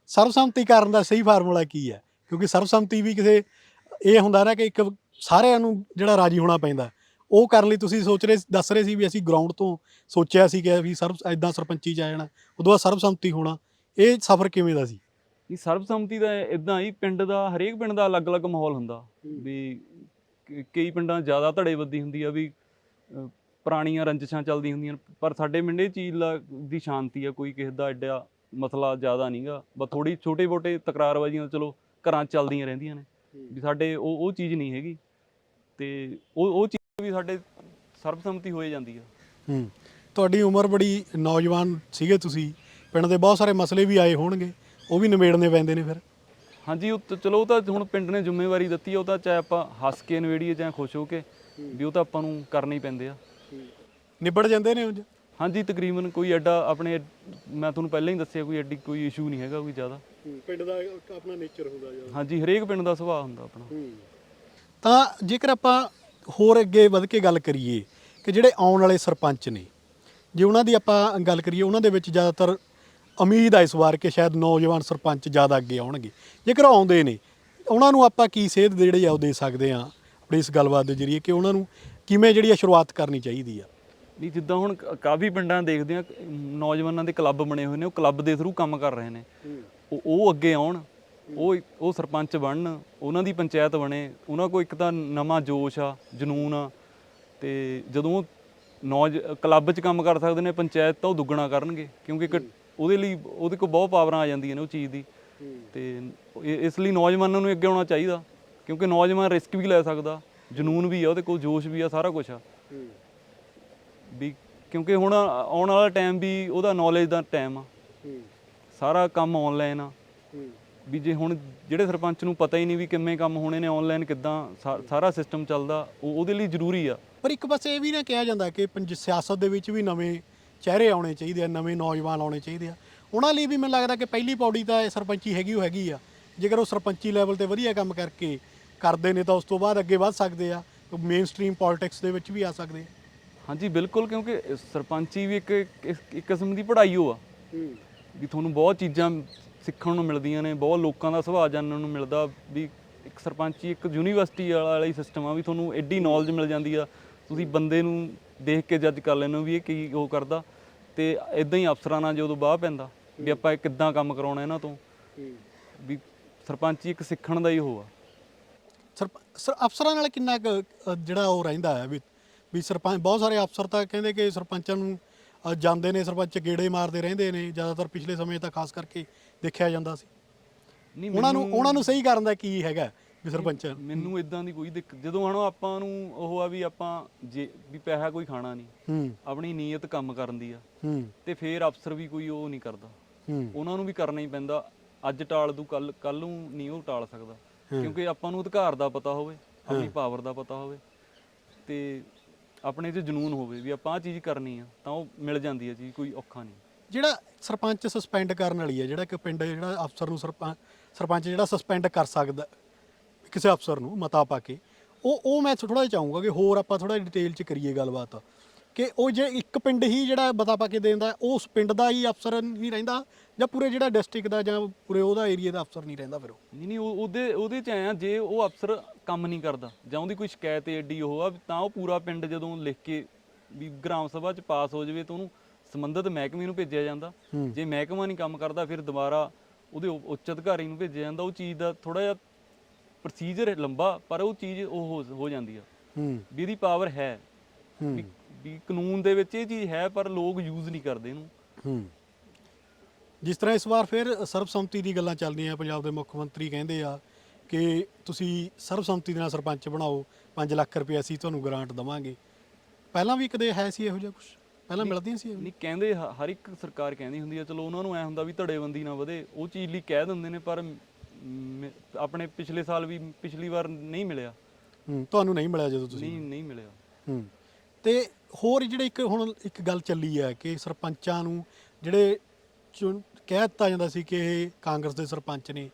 ਸਰਬਸੰਮਤੀ ਕਰਨ ਦਾ ਸਹੀ ਫਾਰਮੂਲਾ ਕੀ ਹੈ? ਕਿਉਂਕਿ ਸਰਬਸੰਮਤੀ ਵੀ ਕਿਸੇ ਇਹ ਹੁੰਦਾ ਨਾ ਕਿ ਇੱਕ ਸਾਰਿਆਂ ਨੂੰ ਜਿਹੜਾ ਰਾਜੀ ਹੋਣਾ ਪੈਂਦਾ। ਉਹ ਕਰਨ ਲਈ ਤੁਸੀਂ ਸੋਚ ਰਹੇ ਦੱਸ ਰਹੇ ਸੀ ਵੀ ਅਸੀਂ ਗਰਾਊਂਡ ਤੋਂ ਸੋਚਿਆ ਸੀ ਕਿ ਵੀ ਸਰਬ ਇਦਾਂ ਸਰਪੰਚੀ ਚ ਆ ਜਾਣਾ। ਉਦੋਂ ਬਾਅਦ ਸਰਬਸੰਮਤੀ ਹੋਣਾ। ਇਹ ਸਫ਼ਰ ਕਿਵੇਂ ਦਾ ਸੀ? ਇਹ ਸਰਬਸੰਮਤੀ ਦਾ ਇਦਾਂ ਹੀ ਪਿੰਡ ਦਾ ਹਰੇਕ ਪਿੰਡ ਦਾ ਅਲੱਗ-ਅਲੱਗ ਮਾਹੌਲ ਹੁੰਦਾ। ਵੀ ਕਈ ਪਿੰਡਾਂ ਜ਼ਿਆਦਾ ਧੜੇਬੰਦੀ ਹੁੰਦੀ ਆ ਵੀ ਪੁਰਾਣੀਆਂ ਰੰਜਿਸ਼ਾਂ ਚੱਲਦੀਆਂ ਹੁੰਦੀਆਂ ਪਰ ਸਾਡੇ ਪਿੰਡ ਇਹ ਚੀਜ਼ ਦੀ ਸ਼ਾਂਤੀ ਆ ਕੋਈ ਕਿਸੇ ਦਾ ਐਡਾ ਮਸਲਾ ਜ਼ਿਆਦਾ ਨਹੀਂਗਾ ਬਸ ਥੋੜੀ ਛੋਟੇ-ਮੋਟੇ ਤਕਰਾਰਬਾਜ਼ੀਆਂ ਚਲੋ ਘਰਾਂ ਚੱਲਦੀਆਂ ਰਹਿੰਦੀਆਂ ਨੇ। ਵੀ ਸਾਡੇ ਉਹ ਉਹ ਚੀਜ਼ ਨਹੀਂ ਹੈਗੀ। ਤੇ ਉਹ ਉਹ ਚੀਜ਼ ਵੀ ਸਾਡੇ ਸਰਬਸੰਮਤੀ ਹੋਏ ਜਾਂਦੀ ਆ। ਹੂੰ। ਤੁਹਾਡੀ ਉਮਰ ਬੜੀ ਨੌਜਵਾਨ ਸੀਗੇ ਤੁਸੀਂ? ਪਿੰਡ ਦੇ ਬਹੁਤ ਸਾਰੇ ਮਸਲੇ ਵੀ ਆਏ ਹੋਣਗੇ ਉਹ ਵੀ ਨਿਬੇੜਨੇ ਪੈਂਦੇ ਨੇ ਫਿਰ। ਹਾਂਜੀ ਉਹ ਤਾਂ ਚਲੋ ਉਹ ਤਾਂ ਹੁਣ ਪਿੰਡ ਨੇ ਜ਼ਿੰਮੇਵਾਰੀ ਦਿੱਤੀ ਆ ਉਹ ਤਾਂ ਚਾਹੇ ਆਪਾਂ ਹੱਸ ਕੇ ਨਵੇੜੀਏ ਚਾਹੇ ਖੁਸ਼ ਹੋ ਕੇ ਵੀ ਉਹ ਤਾਂ ਆਪਾਂ ਨੂੰ ਕਰਨੇ ਹੀ ਪੈਂਦੇ ਆ। ਨਿਬੜ ਜਾਂਦੇ ਨੇ ਉਂਝ? ਹਾਂਜੀ ਤਕਰੀਬਨ ਕੋਈ ਐਡਾ ਆਪਣੇ ਮੈਂ ਤੁਹਾਨੂੰ ਪਹਿਲਾਂ ਹੀ ਦੱਸਿਆ ਕੋਈ ਐਡੀ ਕੋਈ ਇਸ਼ੂ ਨਹੀਂ ਹੈਗਾ ਕੋਈ ਜ਼ਿਆਦਾ। ਪਿੰਡ ਦਾ ਆਪਣਾ ਨੇਚਰ ਹੁੰਦਾ ਜ਼ਿਆਦਾ। ਹਾਂਜੀ ਹਰੇਕ ਪਿੰਡ ਦਾ ਸੁਭਾਅ ਹੁੰਦਾ ਆਪਣਾ। ਤਾਂ ਜੇਕਰ ਆਪਾਂ ਹੋਰ ਅੱਗੇ ਵਧ ਕੇ ਗੱਲ ਕਰੀਏ ਕਿ ਜਿਹੜੇ ਆਉਣ ਵਾਲੇ ਸਰਪੰਚ ਨੇ ਜੇ ਉਹਨਾਂ ਦੀ ਆਪਾਂ ਗੱਲ ਕਰੀਏ ਉਹਨਾਂ ਦੇ ਵਿੱਚ ਜ਼ਿਆਦਾਤਰ ਉਮੀਦ ਆ ਇਸ ਵਾਰ ਕਿ ਸ਼ਾਇਦ ਨੌਜਵਾਨ ਸਰਪੰਚ ਜ਼ਿਆਦਾ ਅੱਗੇ ਆਉਣਗੇ। ਜੇਕਰ ਆਉਂਦੇ ਨੇ, ਉਹਨਾਂ ਨੂੰ ਆਪਾਂ ਕੀ ਸੇਧ ਦੇ ਜਿਹੜੇ ਆ ਉਹ ਦੇ ਸਕਦੇ ਆ ਆਪਣੀ ਇਸ ਗੱਲਬਾਤ ਦੇ ਜ਼ਰੀਏ ਕਿ ਉਹਨਾਂ ਨੂੰ ਕਿਵੇਂ ਜਿਹੜੀ ਆ ਸ਼ੁਰੂਆਤ ਕਰਨੀ ਚਾਹੀਦੀ ਆ। ਨਹੀਂ, ਜਿੱਦਾਂ ਹੁਣ ਕ- ਕਾਫੀ ਪਿੰਡਾਂ ਦੇਖਦੇ ਆ ਨੌਜਵਾਨਾਂ ਦੇ ਕਲੱਬ ਬਣੇ ਹੋਏ ਨੇ, ਉਹ ਕਲੱਬ ਦੇ ਥਰੂ ਕੰਮ ਕਰ ਰਹੇ ਨੇ। ਉਹ ਉਹ ਅੱਗੇ ਆਉਣ, ਉਹ ਉਹ ਸਰਪੰਚ ਬਣਨ, ਉਹਨਾਂ ਦੀ ਪੰਚਾਇਤ ਬਣੇ, ਉਹਨਾਂ ਕੋਲ ਇੱਕ ਤਾਂ ਨਵਾਂ ਜੋਸ਼ ਆ, ਜਨੂਨ ਆ, ਤੇ ਜਦੋਂ ਉਹ ਨੌਜ, ਕਲੱਬ 'ਚ ਕੰਮ ਕਰ ਸਕਦੇ ਨੇ, ਪੰਚਾਇਤ ਤਾਂ ਉਹ ਦੁੱਗਣਾ ਕਰਨਗੇ, ਕਿਉਂਕਿ ਇੱਕ ਉਹਦੇ ਲਈ ਉਹਦੇ ਕੋਲ ਬਹੁਤ ਪਾਵਰਾਂ ਆ ਜਾਂਦੀਆਂ ਨੇ ਉਹ ਚੀਜ਼ ਦੀ। ਤੇ ਇਹ- ਇਸ ਲਈ ਨੌਜਵਾਨਾਂ ਨੂੰ ਅੱਗੇ ਆਉਣਾ ਚਾਹੀਦਾ, ਕਿਉਂਕਿ ਨੌਜਵਾਨ ਰਿਸਕ ਵੀ ਲੈ ਸਕਦਾ, ਜਨੂਨ ਵੀ ਆ, ਉਹਦੇ ਕੋਲ ਜੋਸ਼ ਵੀ ਆ, ਸਾਰਾ ਕੁਝ ਆ। ਵੀ ਕਿਉਂਕਿ ਹੁਣ ਆਉਣ ਵਾਲਾ ਟਾਈਮ ਵੀ ਉਹਦਾ ਨੌਲੇਜ ਦਾ ਟਾਈਮ ਆ। ਸਾਰਾ ਕੰਮ ਆਨਲਾਈਨ ਆ। ਵੀ ਜੇ ਹੁਣ ਜਿਹੜੇ ਸਰਪੰਚ ਨੂੰ ਪਤਾ ਹੀ ਨਹੀਂ ਵੀ ਕਿਵੇਂ ਕੰਮ ਹੋਣੇ ਨੇ ਆਨਲਾਈਨ ਕਿੱਦਾਂ, ਸਾ- ਸਾਰਾ ਸਿਸਟਮ ਚੱਲਦਾ, ਉਹ ਉਹਦੇ ਲਈ ਜ਼ਰੂਰੀ ਆ। ਪਰ ਇੱਕ ਪਾਸੇ ਇਹ ਵੀ ਨਾ ਕਿਹਾ ਜਾਂਦਾ ਕਿ ਪੰਜ, ਸਿਆਸਤ ਦੇ ਵਿੱਚ ਵੀ ਨਵੇਂ ਚਿਹਰੇ ਆਉਣੇ ਚਾਹੀਦੇ ਆ ਨਵੇਂ ਨੌਜਵਾਨ ਆਉਣੇ ਚਾਹੀਦੇ ਆ। ਉਹਨਾਂ ਲਈ ਵੀ ਮੈਨੂੰ ਲੱਗਦਾ ਕਿ ਪਹਿਲੀ ਪੌੜੀ ਤਾਂ ਇਹ ਸਰਪੰਚੀ ਹੈਗੀ ਉਹ ਹੈਗੀ ਆ। ਜੇਕਰ ਉਹ ਸਰਪੰਚੀ ਲੈਵਲ ਤੇ ਵਧੀਆ ਕੰਮ ਕਰਕੇ ਕਰਦੇ ਨੇ ਤਾਂ ਉਸ ਤੋਂ ਬਾਅਦ ਅੱਗੇ ਵੱਧ ਸਕਦੇ ਆ ਮੇਨ ਸਟ੍ਰੀਮ ਪੋਲਿਟਿਕਸ ਦੇ ਵਿੱਚ ਵੀ ਆ ਸਕਦੇ ਆ। ਹਾਂਜੀ ਬਿਲਕੁਲ ਕਿਉਂਕਿ ਸਰਪੰਚੀ ਵੀ ਇੱਕ ਇੱਕ ਕਿਸਮ ਦੀ ਪੜ੍ਹਾਈ ਓ ਆ। ਵੀ ਤੁਹਾਨੂੰ ਬਹੁਤ ਚੀਜ਼ਾਂ ਸਿੱਖਣ ਨੂੰ ਮਿਲਦੀਆਂ ਨੇ ਬਹੁਤ ਲੋਕਾਂ ਦਾ ਸੁਭਾਅ ਜਾਣਨ ਨੂੰ ਮਿਲਦਾ ਵੀ ਇੱਕ ਸਰਪੰਚੀ ਇੱਕ ਯੂਨੀਵਰਸਿਟੀ ਵਾਲਾ ਹੀ ਸਿਸਟਮ ਆ ਵੀ ਤੁਹਾਨੂੰ ਐਡੀ ਨੌਲੇਜ ਮਿਲ ਜਾਂਦੀ ਆ। ਤੁਸੀਂ ਬੰਦੇ ਨੂੰ ਦੇਖ ਕੇ ਜੱਜ ਕਰ ਹੋ ਵੀ ਇਹ ਕੀ ਉਹ ਕਰਦਾ ਤੇ ਇਦਾਂ ਹੀ ਅਫਸਰਾਂ ਨਾਲ ਜਦੋਂ ਬਾਹ ਪੈਂਦਾ ਵੀ ਆਪਾਂ ਇਹ ਕਿੱਦਾਂ ਕੰਮ ਕਰਾਉਣਾ ਇਹਨਾਂ ਤੋਂ। ਵੀ ਸਰਪੰਚੀ ਇੱਕ ਸਿੱਖਣ ਦਾ ਹੀ ਉਹ ਆ। ਸਰਪ- ਸਰ ਅਫਸਰਾਂ ਨਾਲ ਕਿੰਨਾ ਕੁ, ਅ, ਜਿਹੜਾ ਉਹ ਰਹਿੰਦਾ ਹੈ ਵੀ ਵੀ ਸਰਪੰਚ ਬਹੁਤ ਸਾਰੇ ਅਫਸਰ ਤਾਂ ਕਹਿੰਦੇ ਕਿ ਸਰਪੰਚਾਂ ਨੂੰ ਅ, ਜਾਂਦੇ ਨੇ ਸਰਪੰਚ ਗੇੜੇ ਮਾਰਦੇ ਰਹਿੰਦੇ ਨੇ ਜ਼ਿਆਦਾਤਰ ਪਿਛਲੇ ਸਮੇਂ ਤਾਂ ਖਾਸ ਕਰਕੇ ਦੇਖਿਆ ਜਾਂਦਾ ਸੀ। ਨਹੀਂ ਉਹਨਾਂ ਨੂੰ ਮੈਨੂੰ- ਉਹਨਾਂ ਨੂੰ ਸਹੀ ਕਰਨ ਦਾ ਕੀ ਹੈਗਾ? ਵੀ ਸਰਪੰਚ ਮੈਨੂੰ ਇਦਾਂ ਦੀ ਕੋਈ ਦਿੱਕਤ ਜਦੋਂ ਹਣ ਆਪਾਂ ਨੂੰ ਉਹ ਆ ਵੀ ਆਪਾਂ ਜੇ ਵੀ ਪੈਸਾ ਕੋਈ ਖਾਣਾ ਨਹੀਂ। ਹੂੰ। ਆਪਣੀ ਨੀਅਤ ਕੰਮ ਕਰਨ ਦੀ ਆ। ਹੂੰ। ਤੇ ਫੇਰ ਅਫਸਰ ਵੀ ਕੋਈ ਉਹ ਨਹੀਂ ਕਰਦਾ। ਹੂੰ। ਉਹਨਾਂ ਨੂੰ ਵੀ ਕਰਨਾ ਹੀ ਪੈਂਦਾ। ਅੱਜ ਟਾਲ ਦੂ ਕੱਲ ਕੱਲ ਨੂੰ ਨਹੀਂ ਉਹ ਟਾਲ ਸਕਦਾ। ਕਿਉਂਕਿ ਆਪਾਂ ਨੂੰ ਅਧਿਕਾਰ ਦਾ ਪਤਾ ਹੋਵੇ ਆਪਣੀ ਪਾਵਰ ਦਾ ਪਤਾ ਹੋਵੇ। ਤੇ ਆਪਣੇ 'ਚ ਜਨੂਨ ਹੋਵੇ ਵੀ ਆਪਾਂ ਆ ਚੀਜ਼ ਕਰਨੀ ਆ ਤਾਂ ਉਹ ਮਿਲ ਜਾਂਦੀ ਹੈ ਚੀਜ਼ ਕੋਈ ਔਖਾ ਨਹੀਂ। ਜਿਹੜਾ ਸਰਪੰਚ ਸਸਪੈਂਡ ਕਰਨ ਵਾਲੀ ਹੈ ਜਿਹੜਾ ਕਿ ਪਿੰਡ ਜਿਹੜਾ ਅਫਸਰ ਨੂੰ ਸਰਪੰਚ ਸਰਪੰਚ ਜਿਹੜਾ ਸਸਪੈਂਡ ਕਰ ਸਕਦਾ ਕਿਸੇ ਅਫਸਰ ਨੂੰ ਮਤਾ ਪਾ ਕੇ ਉਹ ਉਹ ਮੈਂ ਥੋੜਾ ਜਿਹਾ ਚਾਹੂੰਗਾ ਕਿ ਹੋਰ ਆਪਾਂ ਥੋੜਾ ਡਿਟੇਲ ਚ ਕਰੀਏ ਗੱਲਬਾਤ। ਕਿ ਉਹ ਜੇ ਇੱਕ ਪਿੰਡ ਹੀ ਜਿਹੜਾ ਬਤਾ ਪਾ ਕੇ ਦੇਂਦਾ ਉਸ ਪਿੰਡ ਦਾ ਹੀ ਅਫਸਰ ਨਹੀਂ ਰਹਿੰਦਾ ਜਾਂ ਪੂਰੇ ਜਿਹੜਾ ਡਿਸਟ੍ਰਿਕਟ ਦਾ ਜਾਂ ਪੂਰੇ ਉਹਦਾ ਏਰੀਆ ਦਾ ਅਫਸਰ ਨਹੀਂ ਰਹਿੰਦਾ ਫਿਰ ਉਹ? ਨਹੀਂ ਨਹੀਂ ਉਹ- ਉਹਦੇ ਉਹਦੇ ਚ ਆਇਆ ਜੇ ਉਹ ਅਫਸਰ ਕੰਮ ਨਹੀਂ ਕਰਦਾ ਜਾਂ ਉਹਦੀ ਕੋਈ ਸ਼ਿਕਾਇਤ ਏਡੀ ਉਹ ਆ ਤਾਂ ਉਹ ਪੂਰਾ ਪਿੰਡ ਜਦੋਂ ਲਿਖ ਕੇ ਵੀ ਗ੍ਰਾਮ ਸਭਾ ਚ ਪਾਸ ਹੋ ਜਾਵੇ ਤਾਂ ਉਹਨੂੰ ਸੰਬੰਧਿਤ ਮਹਿਕਮੇ ਨੂੰ ਭੇਜਿਆ ਜਾਂਦਾ। ਜੇ ਮਹਿਕਮਾ ਨਹੀਂ ਕੰਮ ਕਰਦਾ ਫਿਰ ਦੁਬਾਰਾ ਉਹਦੇ ਉ- ਉੱਚ ਅਧਿਕਾਰੀ ਨੂੰ ਭੇਜਿਆ ਜਾਂਦਾ। ਉਹ ਚੀਜ਼ ਦਾ ਥੋੜਾ ਜਿਹਾ ਪ੍ਰੋਸੀਜਰ ਲੰਬਾ ਪਰ ਉਹ ਚੀਜ਼ ਉਹ ਹੋ- ਹੋ ਜਾਂਦੀ ਆ। ਹੂੰ। ਵੀ ਇਹਦੀ ਪਾਵਰ ਹੈ। ਹੂੰ। ਵੀ ਵੀ ਕਾਨੂੰਨ ਦੇ ਵਿੱਚ ਇਹ ਚੀਜ਼ ਹੈ ਪਰ ਲੋਕ ਯੂਜ਼ ਨਹੀਂ ਕਰਦੇ ਇਹਨੂੰ। ਹੂੰ। ਜਿਸ ਤਰ੍ਹਾਂ ਇਸ ਵਾਰ ਫਿਰ ਸਰਬਸੰਮਤੀ ਦੀ ਗੱਲਾਂ ਚੱਲਦੀਆਂ ਪੰਜਾਬ ਦੇ ਮੁੱਖ ਮੰਤਰੀ ਕਹਿੰਦੇ ਆ ਕਿ ਤੁਸੀਂ ਸਰਬਸੰਮਤੀ ਦੇ ਨਾਲ ਸਰਪੰਚ ਬਣਾਓ 5 ਲੱਖ ਰੁਪਏ ਅਸੀਂ ਤੁਹਾਨੂੰ ਗ੍ਰਾਂਟ ਦਵਾਂਗੇ। ਪਹਿਲਾਂ ਵੀ ਕਦੇ ਹੈ ਸੀ ਇਹੋ ਜਿਹਾ ਕੁਝ ਪਹਿਲਾਂ ਮਿਲਦੀਆਂ ਸੀ ਇਹ? ਨਹੀਂ ਕਹਿੰਦੇ ਹ- ਹਰ ਇੱਕ ਸਰਕਾਰ ਕਹਿੰਦੀ ਹੁੰਦੀ ਆ ਚਲੋ ਉਹਨਾਂ ਨੂੰ ਐ ਹੁੰਦਾ ਵੀ ਧੜੇਬੰਦੀ ਨਾ ਵਧੇ ਉਹ ਚੀਜ਼ ਲਈ ਕਹਿ ਦਿੰਦੇ ਨੇ ਪਰ ਮ- ਆਪਣੇ ਪਿਛਲੇ ਸਾਲ ਵੀ ਪਿਛਲੀ ਵਾਰ ਨਹੀਂ ਮਿਲਿਆ। ਹੂੰ ਤੁਹਾਨੂੰ ਨਹੀਂ ਮਿਲਿਆ ਜਦੋਂ ਤੁਸੀਂ? ਨਹੀਂ ਨਹੀਂ ਮਿਲਿਆ। ਹੂੰ ਤੇ ਹੋਰ ਜਿਹੜੇ ਇੱਕ ਹੁਣ ਇੱਕ ਗੱਲ ਚੱਲੀ ਹੈ ਕਿ ਸਰਪੰਚਾਂ ਨੂੰ ਜਿਹੜੇ ਚੁਣ ਕਹਿ ਦਿੱਤਾ ਜਾਂਦਾ ਸੀ ਕਿ ਇਹ ਕਾਂਗਰਸ ਦੇ ਸਰਪੰਚ ਨੇ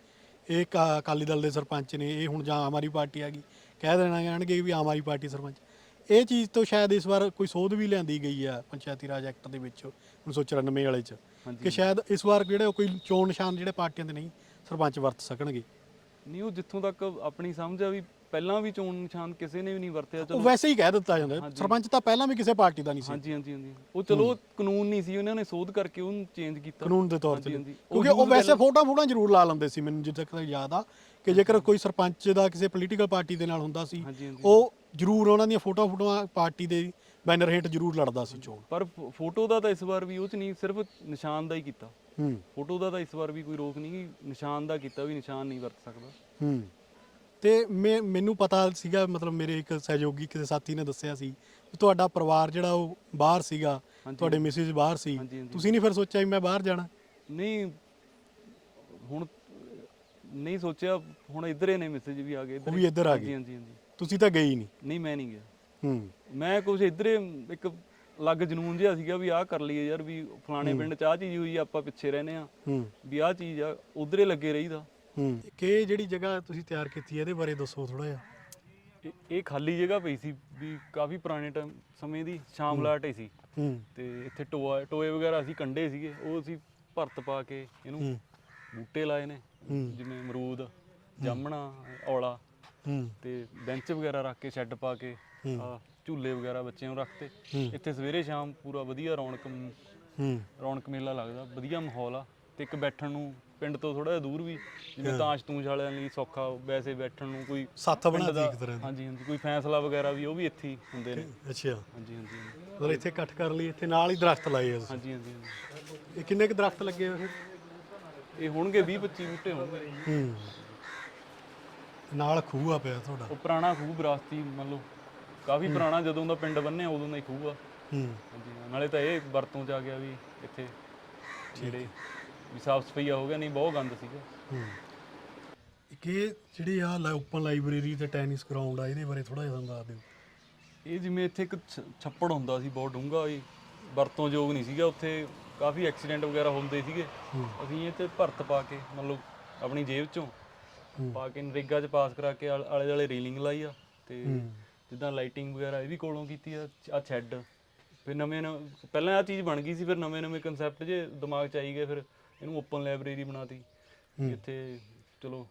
ਇਹ ਕਾ- ਅਕਾਲੀ ਦਲ ਦੇ ਸਰਪੰਚ ਨੇ ਇਹ ਹੁਣ ਜਾਂ ਆਮ ਆਦਮੀ ਪਾਰਟੀ ਆ ਗਈ ਕਹਿ ਦੇਣਾ ਜਾਣਗੇ ਵੀ ਆਮ ਆਦਮੀ ਪਾਰਟੀ ਸਰਪੰਚ। ਇਹ ਚੀਜ਼ ਤੋਂ ਸ਼ਾਇਦ ਇਸ ਵਾਰ ਕੋਈ ਸੋਧ ਵੀ ਲਿਆਂਦੀ ਗਈ ਆ ਪੰਚਾਇਤੀ ਰਾਜ ਐਕਟ ਦੇ ਵਿੱਚ 1994 ਵਾਲੇ ਚ। ਕਿ ਸ਼ਾਇਦ ਇਸ ਵਾਰ ਜਿਹੜੇ ਉਹ ਕੋਈ ਚੋਣ ਨਿਸ਼ਾਨ ਜਿਹੜੇ ਪਾਰਟੀਆਂ ਦੇ ਨਹੀਂ ਸਰਪੰਚ ਵਰਤ ਸਕਣਗੇ। ਨਹੀਂ ਉਹ ਜਿੱਥੋਂ ਤੱਕ ਆਪਣੀ ਸਮਝ ਆ ਵੀ ਪਹਿਲਾਂ ਵੀ ਚੋਣ ਨਿਸ਼ਾਨ ਕਿਸੇ ਨੇ ਵੀ ਨਹੀਂ ਵਰਤਿਆ ਉਹ ਚਲੋ। ਵੈਸੇ ਹੀ ਕਹਿ ਦਿੱਤਾ ਜਾਂਦਾ। ਹਾਂਜੀ। ਸਰਪੰਚ ਤਾਂ ਪਹਿਲਾਂ ਵੀ ਕਿਸੇ ਪਾਰਟੀ ਦਾ ਨਹੀਂ ਸੀ। ਹਾਂਜੀ ਹਾਂਜੀ ਹਾਂਜੀ। ਉਹ ਚਲੋ ਕਾਨੂੰਨ ਨਹੀਂ ਸੀ ਉਹਨਾਂ ਨੇ ਸੋਧ ਕਰਕੇ ਉਹਨੂੰ ਚੇਂਜ ਕੀਤਾ। ਕਾਨੂੰਨ ਦੇ ਤੌਰ ਤੇ ਹਾਂਜੀ, ਹਾਂਜੀ। ਕਿਉਂਕਿ ਉਹ ਵੈਸੇ ਫੋਟੋ ਫੋਟੋ ਜ਼ਰੂਰ ਲਾ ਲੈਂਦੇ ਸੀ ਮੈਨੂੰ ਜਿੱਥੇ ਤੱਕ ਯਾਦ ਆ ਕਿ ਜੇਕਰ ਕੋਈ ਸਰਪੰਚ ਦਾ ਕਿਸੇ ਪੋਲੀਟੀਕਲ ਪਾਰਟੀ ਦੇ ਨਾਲ ਹੁੰਦਾ ਸੀ ਹਾਂਜੀ, ਹਾਂਜੀ। ਉਹ ਜ਼ਰੂਰ ਉਹਨਾਂ ਦੀਆਂ ਫੋਟੋ ਫੋਟੋਆਂ ਪਾਰਟੀ ਦੇ ਬੈਨਰ ਹੇਠ ਜ਼ਰੂਰ ਲੜਦਾ ਸੀ ਚੋਣ। ਪਰ ਫੋ- ਫੋਟੋ ਦਾ ਤਾਂ ਇਸ ਵਾਰ ਵੀ ਉਹ ਚ ਨਹੀਂ ਸਿਰਫ ਨਿਸ਼ਾਨ ਦਾ ਹੀ ਕੀਤਾ। ਹੂੰ। ਫੋਟੋ ਦਾ ਤਾਂ ਇਸ ਵਾਰ ਵੀ ਕੋਈ ਰੋਕ ਨਹੀਂ ਨਿਸ਼ਾਨ ਦਾ ਕੀਤਾ ਵੀ ਨਿਸ਼ਾਨ ਨਹੀਂ ਵਰਤ ਸਕਦਾ। ਹੂੰ। ਤੇ ਮੈਂ ਮੈਨੂੰ ਪਤਾ ਸੀਗਾ ਮਤਲਬ ਮੇਰੇ ਇੱਕ ਸਹਿਯੋਗੀ ਕਿਸੇ ਸਾਥੀ ਨੇ ਦੱਸਿਆ ਸੀ ਵੀ ਤੁਹਾਡਾ ਪਰਿਵਾਰ ਜਿਹੜਾ ਉਹ ਬਾਹਰ ਸੀਗਾ ਹਾਂਜੀ। ਤੁਹਾਡੇ ਮਿਸਿਸ ਬਾਹਰ ਸੀ। ਹਾਂਜੀ, ਹਾਂਜੀ। ਤੁਸੀਂ ਨਹੀਂ ਫਿਰ ਸੋਚਿਆ ਵੀ ਮੈਂ ਬਾਹਰ ਜਾਣਾ? ਨਹੀਂ ਹੁਣ ਨਹੀਂ ਸੋਚਿਆ। ਹੁਣ ਇੱਧਰ ਹੀ ਨੇ ਮੈਸੇਜ ਵੀ ਆ ਗਏ ਉਹ ਵੀ ਇੱਧਰ ਆ ਹਾਂਜੀ, ਗਏ। ਹਾਂਜੀ ਹਾਂਜੀ ਤੁਸੀਂ ਤਾਂ ਗਏ ਹੀ ਨਹੀਂ। ਨਹੀਂ ਮੈਂ ਨਹੀਂ ਗਿਆ। ਹੂੰ। ਮੈਂ ਕੁਝ ਇੱਧਰੇ ਇੱਕ ਲੱਗ ਜਨੂਨ ਜਿਹਾ ਸੀਗਾ ਵੀ ਆਹ ਕਰ ਲਈਏ ਯਾਰ ਵੀ ਫਲਾਣੇ ਪਿੰਡ ਚ ਆਹ ਚੀਜ਼ ਹੋਈ ਆ, ਆਪਾਂ ਪਿੱਛੇ ਰਹਿੰਦੇ ਆ ਹੂੰ। ਵੀ ਆਹ ਚੀਜ਼ ਆ ਉਧਰੇ ਲੱਗੇ ਰਹੀਦਾ। ਹੂੰ। ਕਿ ਜਿਹੜੀ ਜਗ੍ਹਾ ਤੁਸੀਂ ਤਿਆਰ ਕੀਤੀ ਹੈ ਇਹਦੇ ਬਾਰੇ ਦੱਸੋ ਥੋੜਾ ਜਿਹਾ। ਇਹ- ਇਹ ਖਾਲੀ ਜਗ੍ਹਾ ਪਈ ਸੀ ਵੀ ਕਾਫੀ ਪੁਰਾਣੇ ਟਾਈਮ ਸਮੇਂ ਦੀ ਸ਼ਾਮਲਾਟ ਹੀ। ਸੀ। ਹੂੰ। ਤੇ ਇੱਥੇ ਟੋਆ ਟੋਏ ਵਗੈਰਾ ਅਸੀਂ ਕੰਡੇ ਸੀਗੇ ਉਹ ਅਸੀਂ ਭਰਤ ਪਾ ਕੇ ਇਹਨੂੰ ਬੂਟੇ ਲਾਏ ਨੇ ਹੂੰ। ਜਿਵੇਂ ਅਮਰੂਦ ਜਾਮਣਾ ਔਲਾ ਹੂੰ। ਤੇ ਬੈਂਚ ਵਗੈਰਾ ਰੱਖ ਕੇ ਸ਼ੈੱਡ ਪਾ ਕੇ ਹੂੰ। ਆਹ ਝੂਲੇ ਵਗੈਰਾ ਬੱਚਿਆਂ ਨੂੰ ਰੱਖਤੇ। ਇੱਥੇ ਸਵੇਰੇ ਸ਼ਾਮ ਪੂਰਾ ਵਧੀਆ ਰੌਣਕ ਹੂੰ। ਰੌਣਕ ਮੇਲਾ ਲੱਗਦਾ ਵਧੀਆ ਮਾਹੌਲ ਆ। ਤੇ ਇੱਕ ਬੈਠਣ ਨੂੰ ਪਿੰਡ ਤੋਂ ਥੋੜਾ ਜਿਹਾ ਦੂਰ ਵੀ ਜਿਵੇਂ ਤਾਸ਼ ਤੂੰਜ ਵਾਲਿਆਂ ਲਈ ਸੌਖਾ ਵੈਸੇ ਬੈਠਣ ਨੂੰ ਕੋਈ ਸੱਥ ਬਣਾ ਦਾ- ਇੱਕ ਤਰ੍ਹਾਂ ਦੀ। ਹਾਂਜੀ ਹਾਂਜੀ ਕੋਈ ਫੈਸਲਾ ਵਗੈਰਾ ਵੀ ਉਹ ਵੀ ਇੱਥੇ ਹੀ ਹੁੰਦੇ ਨੇ। ਅੱਛਾ। ਹਾਂਜੀ ਹਾਂਜੀ। ਮਤਲਬ ਇੱਥੇ ਇਕੱਠ ਕਰ ਲਈ ਇੱਥੇ ਨਾਲ ਹੀ ਦਰਖਤ ਲਾਏ ਆ ਤੁਸੀਂ? ਹਾਂਜੀ ਹਾਂਜੀ ਹਾਂਜੀ। ਇਹ ਕਿੰਨੇ ਕੁ ਦਰਖਤ ਲੱਗੇ ਹੋਏ? ਇਹ ਹੋਣਗੇ 20 25 ਬੂਟੇ ਹੋਣਗੇ। ਹੂੰ। ਨਾਲ ਖੂਹ ਆ ਪਿਆ ਤੁਹਾਡਾ। ਉਹ ਪੁਰਾਣਾ ਖੂਹ ਵਿਰਾਸਤੀ ਮੰਨ ਲਓ। ਕਾਫੀ ਪੁਰਾਣਾ ਜਦੋਂ ਦਾ ਪਿੰਡ ਬੰਨਿਆ ਉਦੋਂ ਦਾ ਹੀ ਖੂਹ ਆ। ਹੂੰ। ਹਾਂਜੀ ਹਾਂ। ਨਾਲੇ ਤਾਂ ਇਹ ਵਰਤੋਂ ਚ ਆ ਗਿਆ ਵੀ ਇੱਥੇ ਜਿਹੜੇ ਵੀ ਸਾਫ਼ ਸਫਾਈਆ ਹੋ ਗਿਆ ਨਹੀਂ ਬਹੁਤ ਗੰਦ ਸੀਗਾ। ਹੂੰ। ਇੱਕ ਇਹ ਜਿਹੜੀ ਆ ਓਪਨ ਲਾਇਬ੍ਰੇਰੀ ਤੇ ਟੈਨਿਸ ਗਰਾਊਂਡ ਆ ਇਹਦੇ ਬਾਰੇ ਥੋੜਾ ਜਿਹਾ ਸਾਨੂੰ ਦੱਸ ਦਿਓ। ਇਹ ਜਿਵੇਂ ਇੱਥੇ ਇੱਕ ਛ- ਛੱਪੜ ਹੁੰਦਾ ਸੀ ਬਹੁਤ ਡੂੰਘਾ ਵੀ ਵਰਤੋਂ ਯੋਗ ਨਹੀਂ ਸੀਗਾ। ਉੱਥੇ ਕਾਫੀ ਐਕਸੀਡੈਂਟ ਵਗੈਰਾ ਹੁੰਦੇ ਸੀਗੇ। ਹੂੰ। ਅਸੀਂ ਇਹ ਤੇ ਭਰਤ ਪਾ ਕੇ ਮਤਲਬ ਆਪਣੀ ਜੇਬ ਚੋਂ ਪਾ ਕੇ ਨਰੇਗਾ 'ਚ ਪਾਸ ਕਰਾ ਕੇ ਆਲ- ਆਲੇ ਦੁਆਲੇ ਰੀਲਿੰਗ ਲਾਈ ਆ। ਤੇ ਜਿੱਦਾਂ ਲਾਈਟਿੰਗ ਵਗੈਰਾ ਇਹ ਵੀ ਕੋਲੋਂ ਕੀਤੀ ਆ ਆ ਸ਼ੈੱਡ ਫਿਰ ਨਵੇਂ ਨਵੇਂ ਪਹਿਲਾਂ ਆ ਚੀਜ਼ ਬਣ ਗਈ ਸੀ ਫਿਰ ਨਵੇਂ ਨਵੇਂ ਕਨਸੈਪਟ ਜੇ ਦਿਮਾਗ 'ਚ ਆਈ ਗਏ ਫਿਰ ਇਹਨੂੰ ਓਪਨ ਲਾਇਬ੍ਰੇਰੀ ਬਣਾਤੀ। ਇੱਥੇ ਚਲੋ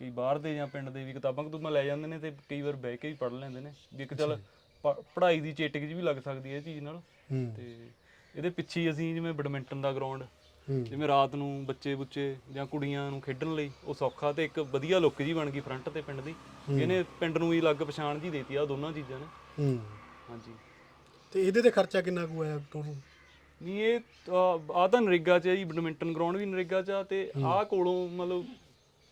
ਕਈ ਬਾਹਰ ਦੇ ਜਾਂ ਪਿੰਡ ਦੇ ਵੀ ਕਿਤਾਬਾਂ ਕਤੂਬਾਂ ਲੈ ਜਾਂਦੇ ਨੇ ਤੇ ਕਈ ਵਾਰ ਬਹਿ ਕੇ ਵੀ ਪੜ੍ਹ ਲੈਂਦੇ ਨੇ। ਵੀ ਇੱਕ ਚੱਲ ਪ- ਪੜ੍ਹਾਈ ਦੀ ਚੇਟਕ ਜੀ ਵੀ ਲੱਗ ਸਕਦੀ ਹੈ ਇਹ ਚੀਜ਼ ਨਾਲ। ਹੂੰ। ਤੇ ਇਹਦੇ ਪਿੱਛੇ ਹੀ ਅਸੀਂ ਜਿਵੇਂ ਬੈਡਮਿੰਟਨ ਦਾ ਗਰਾਊਂਡ ਜਿਵੇਂ ਰਾਤ ਨੂੰ ਬੱਚੇ ਬੁੱਚੇ ਜਾਂ ਕੁੜੀਆਂ ਨੂੰ ਖੇਡਣ ਲਈ ਉਹ ਸੌਖਾ ਤੇ ਇੱਕ ਵਧੀਆ ਲੁੱਕ ਜੀ ਬਣ ਗਈ ਫਰੰਟ ਤੇ ਪਿੰਡ ਦੀ। ਇਹਨੇ ਪਿੰਡ ਨੂੰ ਵੀ ਅਲੱਗ ਪਛਾਣ ਜੀ ਦੇਤੀ ਆ ਦੋਨਾਂ ਚੀਜ਼ਾਂ ਨੇ। ਹੂੰ। ਹਾਂਜੀ। ਤੇ ਇਹਦੇ ਤੇ ਖਰਚਾ ਕਿੰਨਾ ਕੁ ਆਇਆ ਟੋਟਲ ਨਹੀਂ ਇਹ ਆ ਤਾਂ ਨਰੇਗਾ ਚ ਆ ਜੀ ਬੈਡਮਿੰਟਨ ਗਰਾਊਂਡ ਵੀ ਨਰੇਗਾ ਚ ਆ ਤੇ ਆਹ ਕੋਲੋਂ ਮਤਲਬ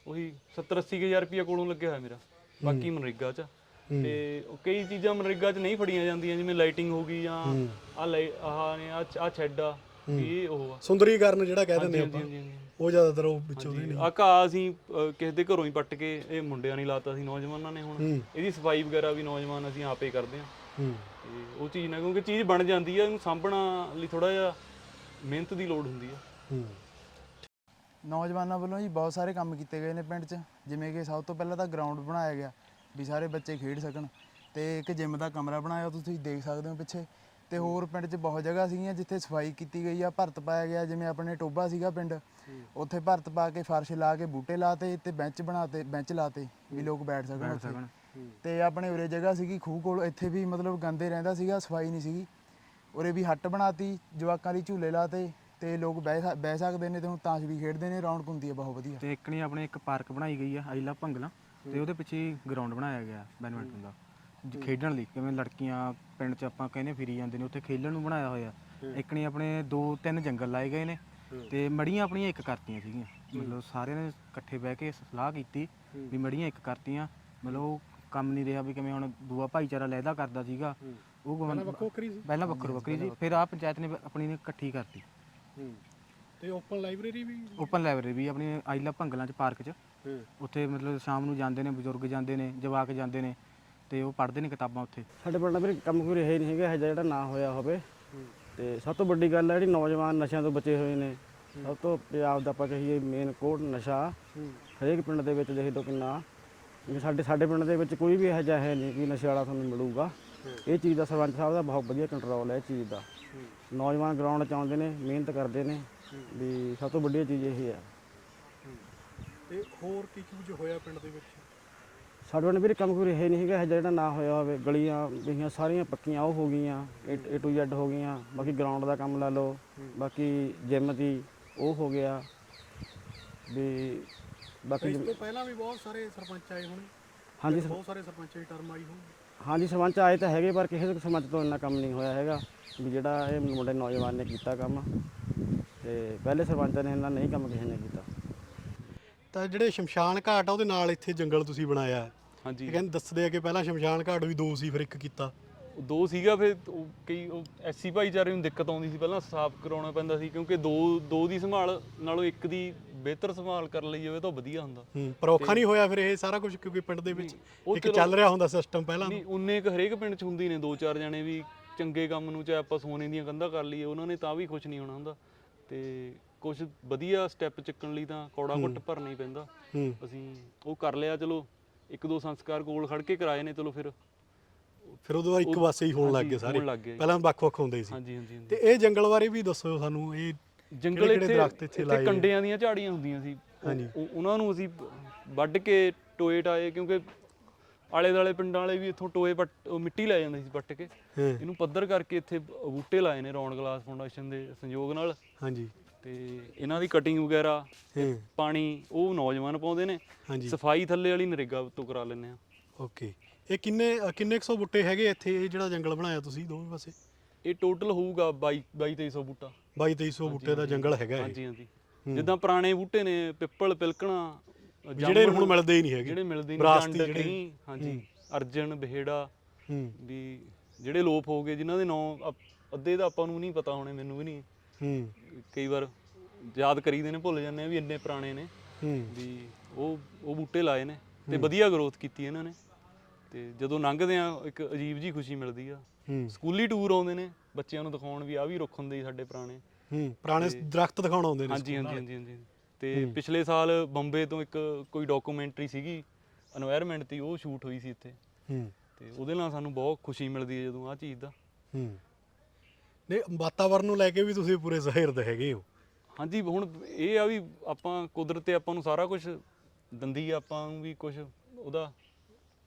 ਉਹੀ 70 80 ਹਜ਼ਾਰ ਰੁਪਇਆ ਕੋਲੋਂ ਲੱਗਿਆ ਹੋਇਆ ਮੇਰਾ ਬਾਕੀ ਮਨਰੇਗਾ ਚ ਆ। ਤੇ ਉਹ ਕਈ ਚੀਜ਼ਾਂ ਮਨਰੇਗਾ ਚ ਨਹੀਂ ਫੜੀਆਂ ਜਾਂਦੀਆਂ ਜਿਵੇਂ ਲਾਈਟਿੰਗ ਹੋ ਗਈ ਜਾਂ ਆ ਆਹ ਨੇ ਆ ਆ ਛੱਡ ਆ। ਵੀ ਇਹ ਉਹ ਆ। ਸੁੰਦਰੀਕਰਨ ਜਿਹੜਾ ਕਹਿ ਦਿੰਦੇ ਆਪਾਂ ਹਾਂਜੀ ਹਾਂਜੀ। ਉਹ ਜ਼ਿਆਦਾਤਰ ਉਹ ਵਿੱਚ ਨੇ ਆ ਘਾਹ ਅਸੀਂ ਅ, ਕਿਸੇ ਦੇ ਘਰੋਂ ਹੀ ਪੱਟ ਕੇ ਇਹ ਮੁੰਡਿਆਂ ਨੇ ਲਾਤਾ ਸੀ ਨੌਜਵਾਨਾਂ ਨੇ ਹੁਣ। ਹੂੰ। ਇਹਦੀ ਸਫ਼ਾਈ ਵਗੈਰਾ ਵੀ ਨੌਜਵਾਨ ਅਸੀਂ ਆਪੇ ਕਰਦੇ ਹਾਂ। ਹੂੰ। ਤੇ ਉਹ ਚੀਜ਼ ਨਾ ਕਿਉਂਕਿ ਚੀਜ਼ ਬਣ ਜਾਂਦੀ ਆ ਇਹਨੂੰ ਸਾਂਭਣਾ ਲਈ ਥੋੜਾ ਜਿਹਾ ਮਿਹਨਤ ਦੀ ਲੋੜ ਹੁੰਦੀ ਆ। ਹੂੰ। ਨੌਜਵਾਨਾਂ ਵੱਲੋਂ ਜੀ ਬਹੁਤ ਸਾਰੇ ਕੰਮ ਕੀਤੇ ਗਏ ਨੇ ਪਿੰਡ 'ਚ। ਜਿਵੇਂ ਕਿ ਸਭ ਤੋਂ ਪਹਿਲਾਂ ਤਾਂ ਗਰਾਊਂਡ ਬਣਾਇਆ ਗਿਆ ਵੀ ਸਾਰੇ ਬੱਚੇ ਖੇਡ ਸਕਣ। ਤੇ ਇੱਕ ਜਿਮ ਦਾ ਕਮਰਾ ਬਣਾਇਆ ਤੁਸੀਂ ਦੇਖ ਸਕਦੇ ਹੋ ਪਿੱਛੇ। ਤੇ ਹੋਰ ਪਿੰਡ 'ਚ ਬਹੁਤ ਜਗ੍ਹਾ ਸੀਗੀਆਂ ਜਿੱਥੇ ਸਫ਼ਾਈ ਕੀਤੀ ਗਈ ਆ ਭਰਤ ਪਾਇਆ ਗਿਆ ਜਿਵੇਂ ਆਪਣੇ ਟੋਬਾ ਸੀਗਾ ਪਿੰਡ। ਉੱਥੇ ਭਰਤ ਪਾ ਕੇ ਫਰਸ਼ ਲਾ ਕੇ ਬੂਟੇ ਲਾਤੇ ਤੇ ਬੈਂਚ ਬਣਾਤੇ ਬੈਂਚ ਲਾਤੇ ਵੀ ਲੋਕ ਬੈਠ ਸਕਣ ਉੱਥੇ। ਤੇ ਆਪਣੇ ਉਰੇ ਜਗ੍ਹਾ ਸੀਗੀ ਖੂਹ ਕੋਲ ਇੱਥੇ ਵੀ ਮਤਲਬ ਗੰਦੇ ਰਹਿੰਦਾ ਸੀਗਾ ਸਫ਼ਾਈ ਨਹੀਂ ਸੀਗੀ। ਉਰੇ ਵੀ ਹੱਟ ਬਣਾਤੀ ਜਵਾਕਾਂ ਲਈ ਝੂਲੇ ਲਾਤੇ ਤੇ ਲੋਕ ਬਹਿ ਬਹਿ ਸਕਦੇ ਨੇ ਤੇ ਹੁਣ ਤਾਸ਼ ਵੀ ਖੇਡਦੇ ਨੇ ਰੌਣਕ ਹੁੰਦੀ ਹੈ ਬਹੁਤ ਵਧੀਆ। ਤੇ ਇੱਕ ਨੇ ਆਪਣੇ ਇੱਕ ਪਾਰਕ ਬਣਾਈ ਗਈ ਆ ਆਈਲਾ ਭੰਗਲਾ ਤੇ ਉਹਦੇ ਪਿੱਛੇ ਗਰਾਊਂਡ ਬਣਾਇਆ ਗਿਆ ਬੈਡਮਿੰਟਨ ਦਾ। ਜ- ਖੇਡਣ ਲਈ। ਕਿਵੇਂ ਲੜਕੀਆਂ ਪਿੰਡ 'ਚ ਆਪਾਂ ਕਹਿੰਦੇ ਫਿਰੀ ਜਾਂਦੇ ਨੇ ਉੱਥੇ ਖੇਡਣ ਨੂੰ ਬਣਾਇਆ ਹੋਇਆ। ਇੱਕ ਨੇ ਆਪਣੇ ਦੋ ਤਿੰਨ ਜੰਗਲ ਲਾਏ ਗਏ ਨੇ ਤੇ ਮੜੀਆਂ ਆਪਣੀਆਂ ਇੱਕ ਕਰਤੀਆਂ ਸੀਗੀਆਂ। ਮਤਲਬ ਸਾਰਿਆਂ ਨੇ ਇਕੱਠੇ ਬਹਿ ਕੇ ਸਲਾਹ ਕੀਤੀ ਵੀ ਮੜੀਆਂ ਇੱਕ ਕਰਤੀਆਂ। ਮਤਲਬ ਉਹ ਕੰਮ ਨਹੀਂ ਰਿਹਾ ਵੀ ਕਿਵੇਂ ਹੁਣ ਦੂਆ ਭਾਈਚਾਰਾ ਲੈਦਾ ਕਰਦਾ ਸੀਗਾ। ਉਹ ਪਹਿਲਾਂ ਵੱਖੋ ਵੱਖਰੀ ਸੀ। ਪਹਿਲਾਂ ਵੱਖਰੋ ਵੱਖਰੀ ਸੀ। ਫਿਰ ਆ ਪੰਚਾਇਤ ਨੇ ਆਪਣੀ ਨੇ ਇਕੱਠੀ ਕਰਤੀ। ਤੇ ਓਪਨ ਲਾਇਬ੍ਰੇਰੀ ਵੀ? ਓਪਨ ਲਾਇਬ੍ਰੇਰੀ ਵੀ ਆਪਣੀ ਆਈਲਾ ਭੰਗਲਾਂ 'ਚ ਪਾਰਕ 'ਚ। ਉੱਥੇ ਮਤਲਬ ਸ਼ਾਮ ਨੂੰ ਜਾਂਦੇ ਨੇ ਬਜ਼ੁਰਗ ਜਾਂਦੇ ਨੇ ਜਵਾਕ ਜਾਂਦੇ ਨੇ। ਤੇ ਉਹ ਪੜ੍ਹਦੇ ਨੇ ਕਿਤਾਬਾਂ ਉੱਥੇ। ਸਾਡੇ ਪਿੰਡ ਵੀਰੇ ਕੰਮ ਕੋਈ ਰਿਹਾ ਹੀ ਨਹੀਂ ਹੈਗਾ ਇਹੋ ਜਿਹਾ ਜਿਹੜਾ ਨਾ ਹੋਇਆ ਹੋਵੇ। ਤੇ ਸਭ ਤੋਂ ਵੱਡੀ ਗੱਲ ਹੈ ਜਿਹੜੀ ਨੌਜਵਾਨ ਨਸ਼ਿਆਂ ਤੋਂ ਬਚੇ ਹੋਏ ਨੇ। ਸਭ ਤੋਂ ਪੰਜਾਬ ਦਾ ਆਪਾਂ ਕਹੀਏ ਮੇਨ ਕੋਡ ਨਸ਼ਾ। ਹਰੇਕ ਪਿੰਡ ਦੇ ਵਿੱਚ ਦੇਖ ਲਓ ਕਿੰਨਾ। ਵੀ ਸਾਡੇ ਸਾਡੇ ਪਿੰਡ ਦੇ ਵਿੱਚ ਕੋਈ ਵੀ ਇਹੋ ਜਿਹਾ ਹੈ ਨਹੀਂ ਕਿ ਨਸ਼ੇ ਵਾਲਾ ਤੁਹਾਨੂੰ ਮਿਲੂਗਾ। ਇਹ ਚੀਜ਼ ਦਾ ਸਰਪੰਚ ਸਾਹਿਬ ਦਾ ਬਹੁਤ ਵਧੀਆ ਕੰਟਰੋਲ ਹੈ ਇਹ ਚੀਜ਼ ਦਾ। ਨੌਜਵਾਨ ਗਰਾਊਂਡ 'ਚ ਆਉਂਦੇ ਨੇ ਮਿਹਨਤ ਕਰਦੇ ਨੇ। ਵੀ ਸਭ ਤੋਂ ਵੱਡੀ ਚੀਜ਼ ਇਹ ਹੈ। ਤੇ ਹੋਰ ਕੀ ਕੁਝ ਹੋਇਆ ਪਿੰਡ ਦੇ ਵਿੱਚ? ਸਾਡੇ ਪਿੰਡ ਵੀਰੇ ਕੰਮ ਕੋਈ ਰਿਹਾ ਨਹੀਂ ਹੈਗਾ ਇਹੋ ਜਿਹਾ ਜਿਹੜਾ ਨਾ ਹੋਇਆ ਹੋਵੇ ਗਲੀਆਂ ਜਿਹੜੀਆਂ ਸਾਰੀਆਂ ਪੱਕੀਆਂ ਉਹ ਹੋ ਗਈਆਂ ਏ ਟੂ ਜ਼ੈਡ ਹੋ ਗਈਆਂ ਬਾਕੀ ਗਰਾਊਂਡ ਦਾ ਕੰਮ ਲਾ ਲਓ ਬਾਕੀ ਜਿਮ ਦੀ ਉਹ ਹੋ ਗਿਆ ਵੀ ਬਾਕੀ ਇਸ ਤੋਂ ਪਹਿਲਾਂ ਵੀ ਬਹੁਤ ਸਾਰੇ ਸਰਪੰਚ ਆਏ ਹੋਣੇ ਹਾਂਜੀ ਸਰ- ਬਹੁਤ ਸਾਰੇ ਸਰਪੰਚਾਂ ਦੀ ਟਰਮ ਆਈ ਹੋਣੀ। ਹਾਂਜੀ ਸਰਪੰਚ ਆਏ ਤਾਂ ਹੈਗੇ ਪਰ ਕਿਸੇ ਸਰਪੰਚ ਤੋਂ ਇੰਨਾ ਕੰਮ ਨਹੀਂ ਹੋਇਆ ਹੈਗਾ ਵੀ ਜਿਹੜਾ ਇਹ ਮੁੰਡੇ ਨੌਜਵਾਨ ਨੇ ਕੀਤਾ ਕੰਮ ਤੇ ਪਹਿਲੇ ਸਰਪੰਚਾਂ ਨੇ ਇੰਨਾ ਨਹੀਂ ਕੰਮ ਕਿਸੇ ਨੇ ਕੀਤਾ। ਤਾਂ ਜਿਹੜੇ ਸ਼ਮਸ਼ਾਨ ਘਾਟ ਆ ਉਹਦੇ ਨਾਲ ਇੱਥੇ ਜੰਗਲ ਤੁਸੀਂ ਬਣਾਇਆ। ਹੈ। ਹਾਂਜੀ। ਕਹਿੰਦੇ ਦੱਸਦੇ ਆ ਕਿ ਪਹਿਲਾਂ ਸ਼ਮਸ਼ਾਨ ਘਾਟ ਵੀ ਦੋ ਸੀ ਫਿਰ ਇੱਕ ਕੀਤਾ। ਉਹ ਦੋ ਸੀਗਾ ਫਿਰ ਉਹ ਕਈ ਉਹ ਐਸੀ ਭਾਈਚਾਰੇ ਨੂੰ ਦਿੱਕਤ ਆਉਂਦੀ ਸੀ ਪਹਿਲਾਂ ਸਾਫ਼ ਕਰਾਉਣਾ ਪੈਂਦਾ ਸੀ ਕਿਉਂਕਿ ਦੋ ਦੋ ਦੀ ਸੰਭਾਲ ਨਾਲੋਂ ਇੱਕ ਦੀ ਬਿਹਤਰ ਸੰਭਾਲ ਕਰ ਲਈ ਜਾਵੇ ਤਾਂ ਵਧੀਆ ਹੁੰਦਾ। ਹੂੰ ਪਰ ਔਖਾ ਨਹੀਂ ਹੋਇਆ ਫਿਰ ਇਹ ਸਾਰਾ ਕੁਝ ਕਿਉਂਕਿ ਪਿੰਡ ਦੇ ਵਿੱਚ ਉਹ ਇੱਕ ਚਲੋ- ਚੱਲ ਰਿਹਾ ਹੁੰਦਾ ਸਿਸਟਮ ਪਹਿਲਾਂ ਨਹੀਂ ਉਨੇ ਕ ਹਰੇਕ ਪਿੰਡ 'ਚ ਹੁੰਦੀ ਨੇ ਦੋ ਚਾਰ ਜਣੇ ਵੀ ਚੰਗੇ ਕੰਮ ਨੂੰ ਚਾਹੇ ਆਪਾਂ ਸੋਨੇ ਦੀਆਂ ਕੰਧਾਂ ਕਰ ਲਈਏ ਉਹਨਾਂ ਨੇ ਤਾਂ ਵੀ ਖੁਸ਼ ਨਹੀਂ ਹੋਣਾ ਹੁੰਦਾ। ਤੇ ਕੁਝ ਵਧੀਆ ਸਟੈਪ ਚੱਕਣ ਲਈ ਤਾਂ ਕੌੜਾ ਘੁੱਟ ਭਰਨਾ ਹੀ ਪੈਂਦਾ। ਹੂੰ। ਅਸੀਂ ਉਹ ਕਰ ਲਿਆ ਚਲੋ। ਇੱਕ ਦੋ ਸੰਸਕਾਰ ਕੋਲ ਖੜ ਕੇ ਕਰਾਏ ਨੇ ਚਲੋ ਫਿਰ ਫਿਰ ਉਦੋਂ ਬਾਅਦ ਇੱਕ ਪਾਸੇ ਹੀ ਹੋਣ ਲੱਗ ਗਏ ਸਾਰੇ। ਪਹਿਲਾਂ ਵੱਖ-ਵੱਖ ਹੁੰਦੇ ਸੀ ਹਾਂਜੀ ਹਾਂਜੀ ਹਾਂਜੀ ਤੇ ਇਹ ਜੰਗਲ ਬਾਰੇ ਵੀ ਦੱਸੋ ਸਾਨੂੰ ਇਹ ਜੰਗਲ ਇੱਥੇ ਇੱਥੇ? ਕੰਡਿਆਂ ਦੀਆਂ ਝਾੜੀਆਂ ਹੁੰਦੀਆਂ ਸੀ ਹਾਂਜੀ। ਉਹਨਾਂ ਨੂੰ ਅਸੀਂ ਵੱਢ ਕੇ ਟੋਏ ਟਾਏ ਕਿਉਂਕਿ ਆਲੇ ਦਾਲੇ ਪਿੰਡਾਂ ਵਾਲੇ ਵੀ ਇੱਥੋਂ ਟੋਏ ਪੱਟ ਉਹ ਮਿੱਟੀ ਲੈ ਜਾਂਦੇ ਸੀ ਪੱਟ ਕੇ। ਇਹਨੂੰ ਪੱਧਰ ਕਰਕੇ ਇੱਥੇ ਬੂਟੇ ਲਾਏ ਨੇ ਰੌਣ ਗਲਾਸ ਫਾਊਂਡੇਸ਼ਨ ਦੇ ਸੰਯੋਗ ਨਾਲ। ਹਾਂਜੀ। ਤੇ ਇਹਨਾਂ ਦੀ ਕਟਿੰਗ ਵਗੈਰਾ ਪਾਣੀ ਉਹ ਨੌਜਵਾਨ ਪਾਉਂਦੇ ਨੇ। ਹਾਂਜੀ। ਸਫ਼ਾਈ ਥੱਲੇ ਵਾਲੀ ਨਰੇਗਾ ਤੋਂ ਕਰਾ ਲੈਂਦੇ ਆ ਓਕੇ। ਇਹ ਕਿੰਨੇ ਕਿੰਨੇ ਕੁ ਸੌ ਬੁੱਟੇ ਹੈਗੇ ਇੱਥੇ? ਇਹ ਜਿਹੜਾ ਜੰਗਲ ਬਣਾਇਆ ਤੁਸੀਂ ਦੋਵੇਂ ਪਾਸੇ? ਇਹ ਟੋਟਲ ਹੋਊਗਾ 22 2300 ਬੂਟਾ। 22 2300 ਬੁੱਟੇ ਦਾ ਜੰਗਲ ਹੈਗਾ ਇਹ। ਹਾਂਜੀ ਹਾਂਜੀ। ਜਿੱਦਾਂ ਪੁਰਾਣੇ ਬੂਟੇ ਨੇ ਪਿੱਪਲ ਪਿਲਕਣਾ ਜਿਹੜੇ ਹੁਣ ਮਿਲਦੇ ਹੀ ਨਹੀਂ ਹੈਗੇ। ਜਿਹੜੇ ਮਿਲਦੇ ਨਹੀਂ ਵਿਰਾਸਤੀ ਜਿਹੜੇ- ਹਾਂਜੀ। ਅਰਜਨ ਬਿਹੜਾ ਹੂੰ। ਵੀ ਜਿਹੜੇ ਲੋਪ ਹੋ ਗਏ ਜਿਨ੍ਹਾਂ ਦੇ ਨਾਂ ਅੱਧੇ ਦਾ ਆਪਾਂ ਨੂੰ ਨਹੀਂ ਪਤਾ ਹੋਣੇ ਮੈਨੂੰ ਵੀ ਨਹੀਂ। ਹੂੰ। ਕਈ ਵਾਰ ਯਾਦ ਕਰੀਦੇ ਨੇ ਭੁੱਲ ਜਾਂਦੇ ਆ ਵੀ ਇੰਨੇ ਪੁਰਾਣੇ ਨੇ। ਹੂੰ। ਵੀ ਉਹ ਉਹ ਬੂਟੇ ਲਾਏ ਨੇ ਤੇ ਵਧੀਆ ਗਰੋਥ ਕੀਤੀ ਇਹਨਾਂ ਨੇ। ਤੇ ਜਦੋਂ ਲੰਘਦੇ ਆ ਇੱਕ ਅਜੀਬ ਜੀ ਖੁਸ਼ੀ ਮਿਲਦੀ ਆ। ਸਕੂਲੀ ਟੂਰ ਆਉਂਦੇ ਨੇ ਬੱਚਿਆਂ ਨੂੰ ਦਿਖਾਉਣ ਵੀ ਆ ਵੀ ਰੁੱਖ ਹੁੰਦੇ ਸਾਡੇ ਪੁਰਾਣੇ। ਹੂੰ। ਪੁਰਾਣੇ ਦਰਖਤ ਦਿਖਾਉਣ ਆਉਂਦੇ ਨੇ ਹਾਂਜੀ ਹਾਂਜੀ ਹਾਂਜੀ ਹਾਂਜੀ। ਤੇ ਪਿਛਲੇ ਸਾਲ ਬੰਬੇ ਤੋਂ ਇੱਕ ਕੋਈ ਡਾਕੂਮੈਂਟਰੀ ਸੀਗੀ এনवायरमेंट ਦੀ ਉਹ ਸ਼ੂਟ ਹੋਈ ਸੀ ਇੱਥੇ। ਹੂੰ। ਤੇ ਉਹਦੇ ਨਾਲ ਸਾਨੂੰ ਬਹੁਤ ਖੁਸ਼ੀ ਮਿਲਦੀ ਹੈ ਜਦੋਂ ਆਹ ਚੀਜ਼ ਦਾ। ਹੂੰ। ਨੇ ਵਾਤਾਵਰਨ ਨੂੰ ਲੈ ਕੇ ਵੀ ਤੁਸੀਂ ਪੂਰੇ ਜ਼ਾਹਿਰਦ ਹੈਗੇ ਹੋ। ਹਾਂਜੀ ਹੁਣ ਇਹ ਆ ਵੀ ਆਪਾਂ ਕੁਦਰਤ ਤੇ ਆਪਾਂ ਨੂੰ ਸਾਰਾ ਕੁਝ ਦੰਦੀ ਆਪਾਂ ਨੂੰ ਵੀ ਕੁਝ ਉਹਦਾ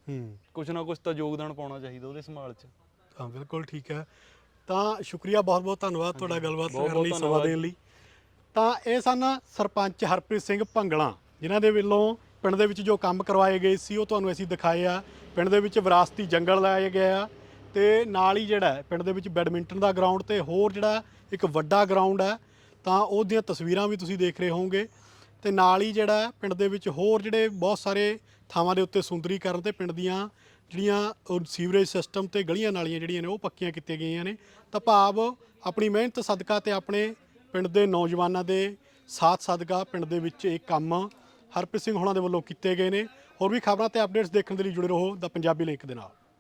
ਹੂੰ। ਕੁਝ ਨਾ ਕੁਝ ਤਾਂ ਯੋਗਦਾਨ ਪਾਉਣਾ ਚਾਹੀਦਾ ਉਹਦੇ ਸੰਭਾਲ 'ਚ। ਹਾਂ ਬਿਲਕੁਲ ਠੀਕ ਹੈ। ਤਾਂ ਸ਼ੁਕਰੀਆ ਬਹੁਤ ਬਹੁਤ ਧੰਨਵਾਦ ਤੁਹਾਡਾ ਗੱਲਬਾਤ ਕਰਨ ਲਈ ਸਮਾਂ ਲਈ। ਤਾਂ ਇਹ ਸਨ ਸਰਪੰਚ ਹਰਪ੍ਰੀਤ ਸਿੰਘ ਭੰਗਲਾ, ਜਿਨ੍ਹਾਂ ਦੇ ਵੱਲੋਂ ਪਿੰਡ ਦੇ ਵਿੱਚ ਜੋ ਕੰਮ ਕਰਵਾਏ ਗਏ ਸੀ, ਉਹ ਤੁਹਾਨੂੰ ਅਸੀਂ ਦਿਖਾਏ ਆ। ਪਿੰਡ ਦੇ ਵਿੱਚ ਵਿਰਾਸਤੀ ਜੰਗਲ ਲਾਇਆ ਗਿਆ ਆ ਤੇ ਨਾਲ ਹੀ ਜਿਹੜਾ ਪਿੰਡ ਦੇ ਵਿੱਚ ਬੈਡਮਿੰਟਨ ਦਾ ਗਰਾਊਂਡ ਤੇ ਹੋਰ ਜਿਹੜਾ ਇੱਕ ਵੱਡਾ ਗਰਾਊਂਡ ਹੈ, ਤਾਂ ਉਹਦੀਆਂ ਤਸਵੀਰਾਂ ਵੀ ਤੁਸੀਂ ਦੇਖ ਰਹੇ ਹੋਵੋਗੇ। ਤੇ ਨਾਲ ਹੀ ਜਿਹੜਾ ਪਿੰਡ ਦੇ ਵਿੱਚ ਹੋਰ ਜਿਹੜੇ ਬਹੁਤ ਸਾਰੇ ਥਾਵਾਂ ਦੇ ਉੱਤੇ ਸੁੰਦਰੀਕਰਨ ਤੇ ਪਿੰਡ ਦੀਆਂ ਜਿਹੜੀਆਂ ਸੀਵਰੇਜ ਸਿਸਟਮ ਤੇ ਗਲੀਆਂ ਨਾਲੀਆਂ ਜਿਹੜੀਆਂ ਨੇ, ਉਹ ਪੱਕੀਆਂ ਕੀਤੀਆਂ ਗਈਆਂ ਨੇ। ਤਾਂ ਭਾਵ ਆਪਣੀ ਮਿਹਨਤ, ਸਦਕਾ ਤੇ ਆਪਣੇ ਪਿੰਡ ਦੇ ਨੌਜਵਾਨਾਂ ਦੇ ਸਾਥ ਸਦਕਾ ਪਿੰਡ ਦੇ ਵਿੱਚ ਇਹ ਕੰਮ ਹਰਪ੍ਰੀਤ ਸਿੰਘ ਹੋਣਾ ਦੇ ਵੱਲੋਂ ਕੀਤੇ ਗਏ ਨੇ। ਹੋਰ ਵੀ ਖਬਰਾਂ ਤੇ ਅਪਡੇਟਸ ਦੇਖਣ ਦੇ ਲਈ ਜੁੜੇ ਰਹੋ ਦਾ ਪੰਜਾਬੀ ਲਿੰਕ ਦੇ ਨਾਲ।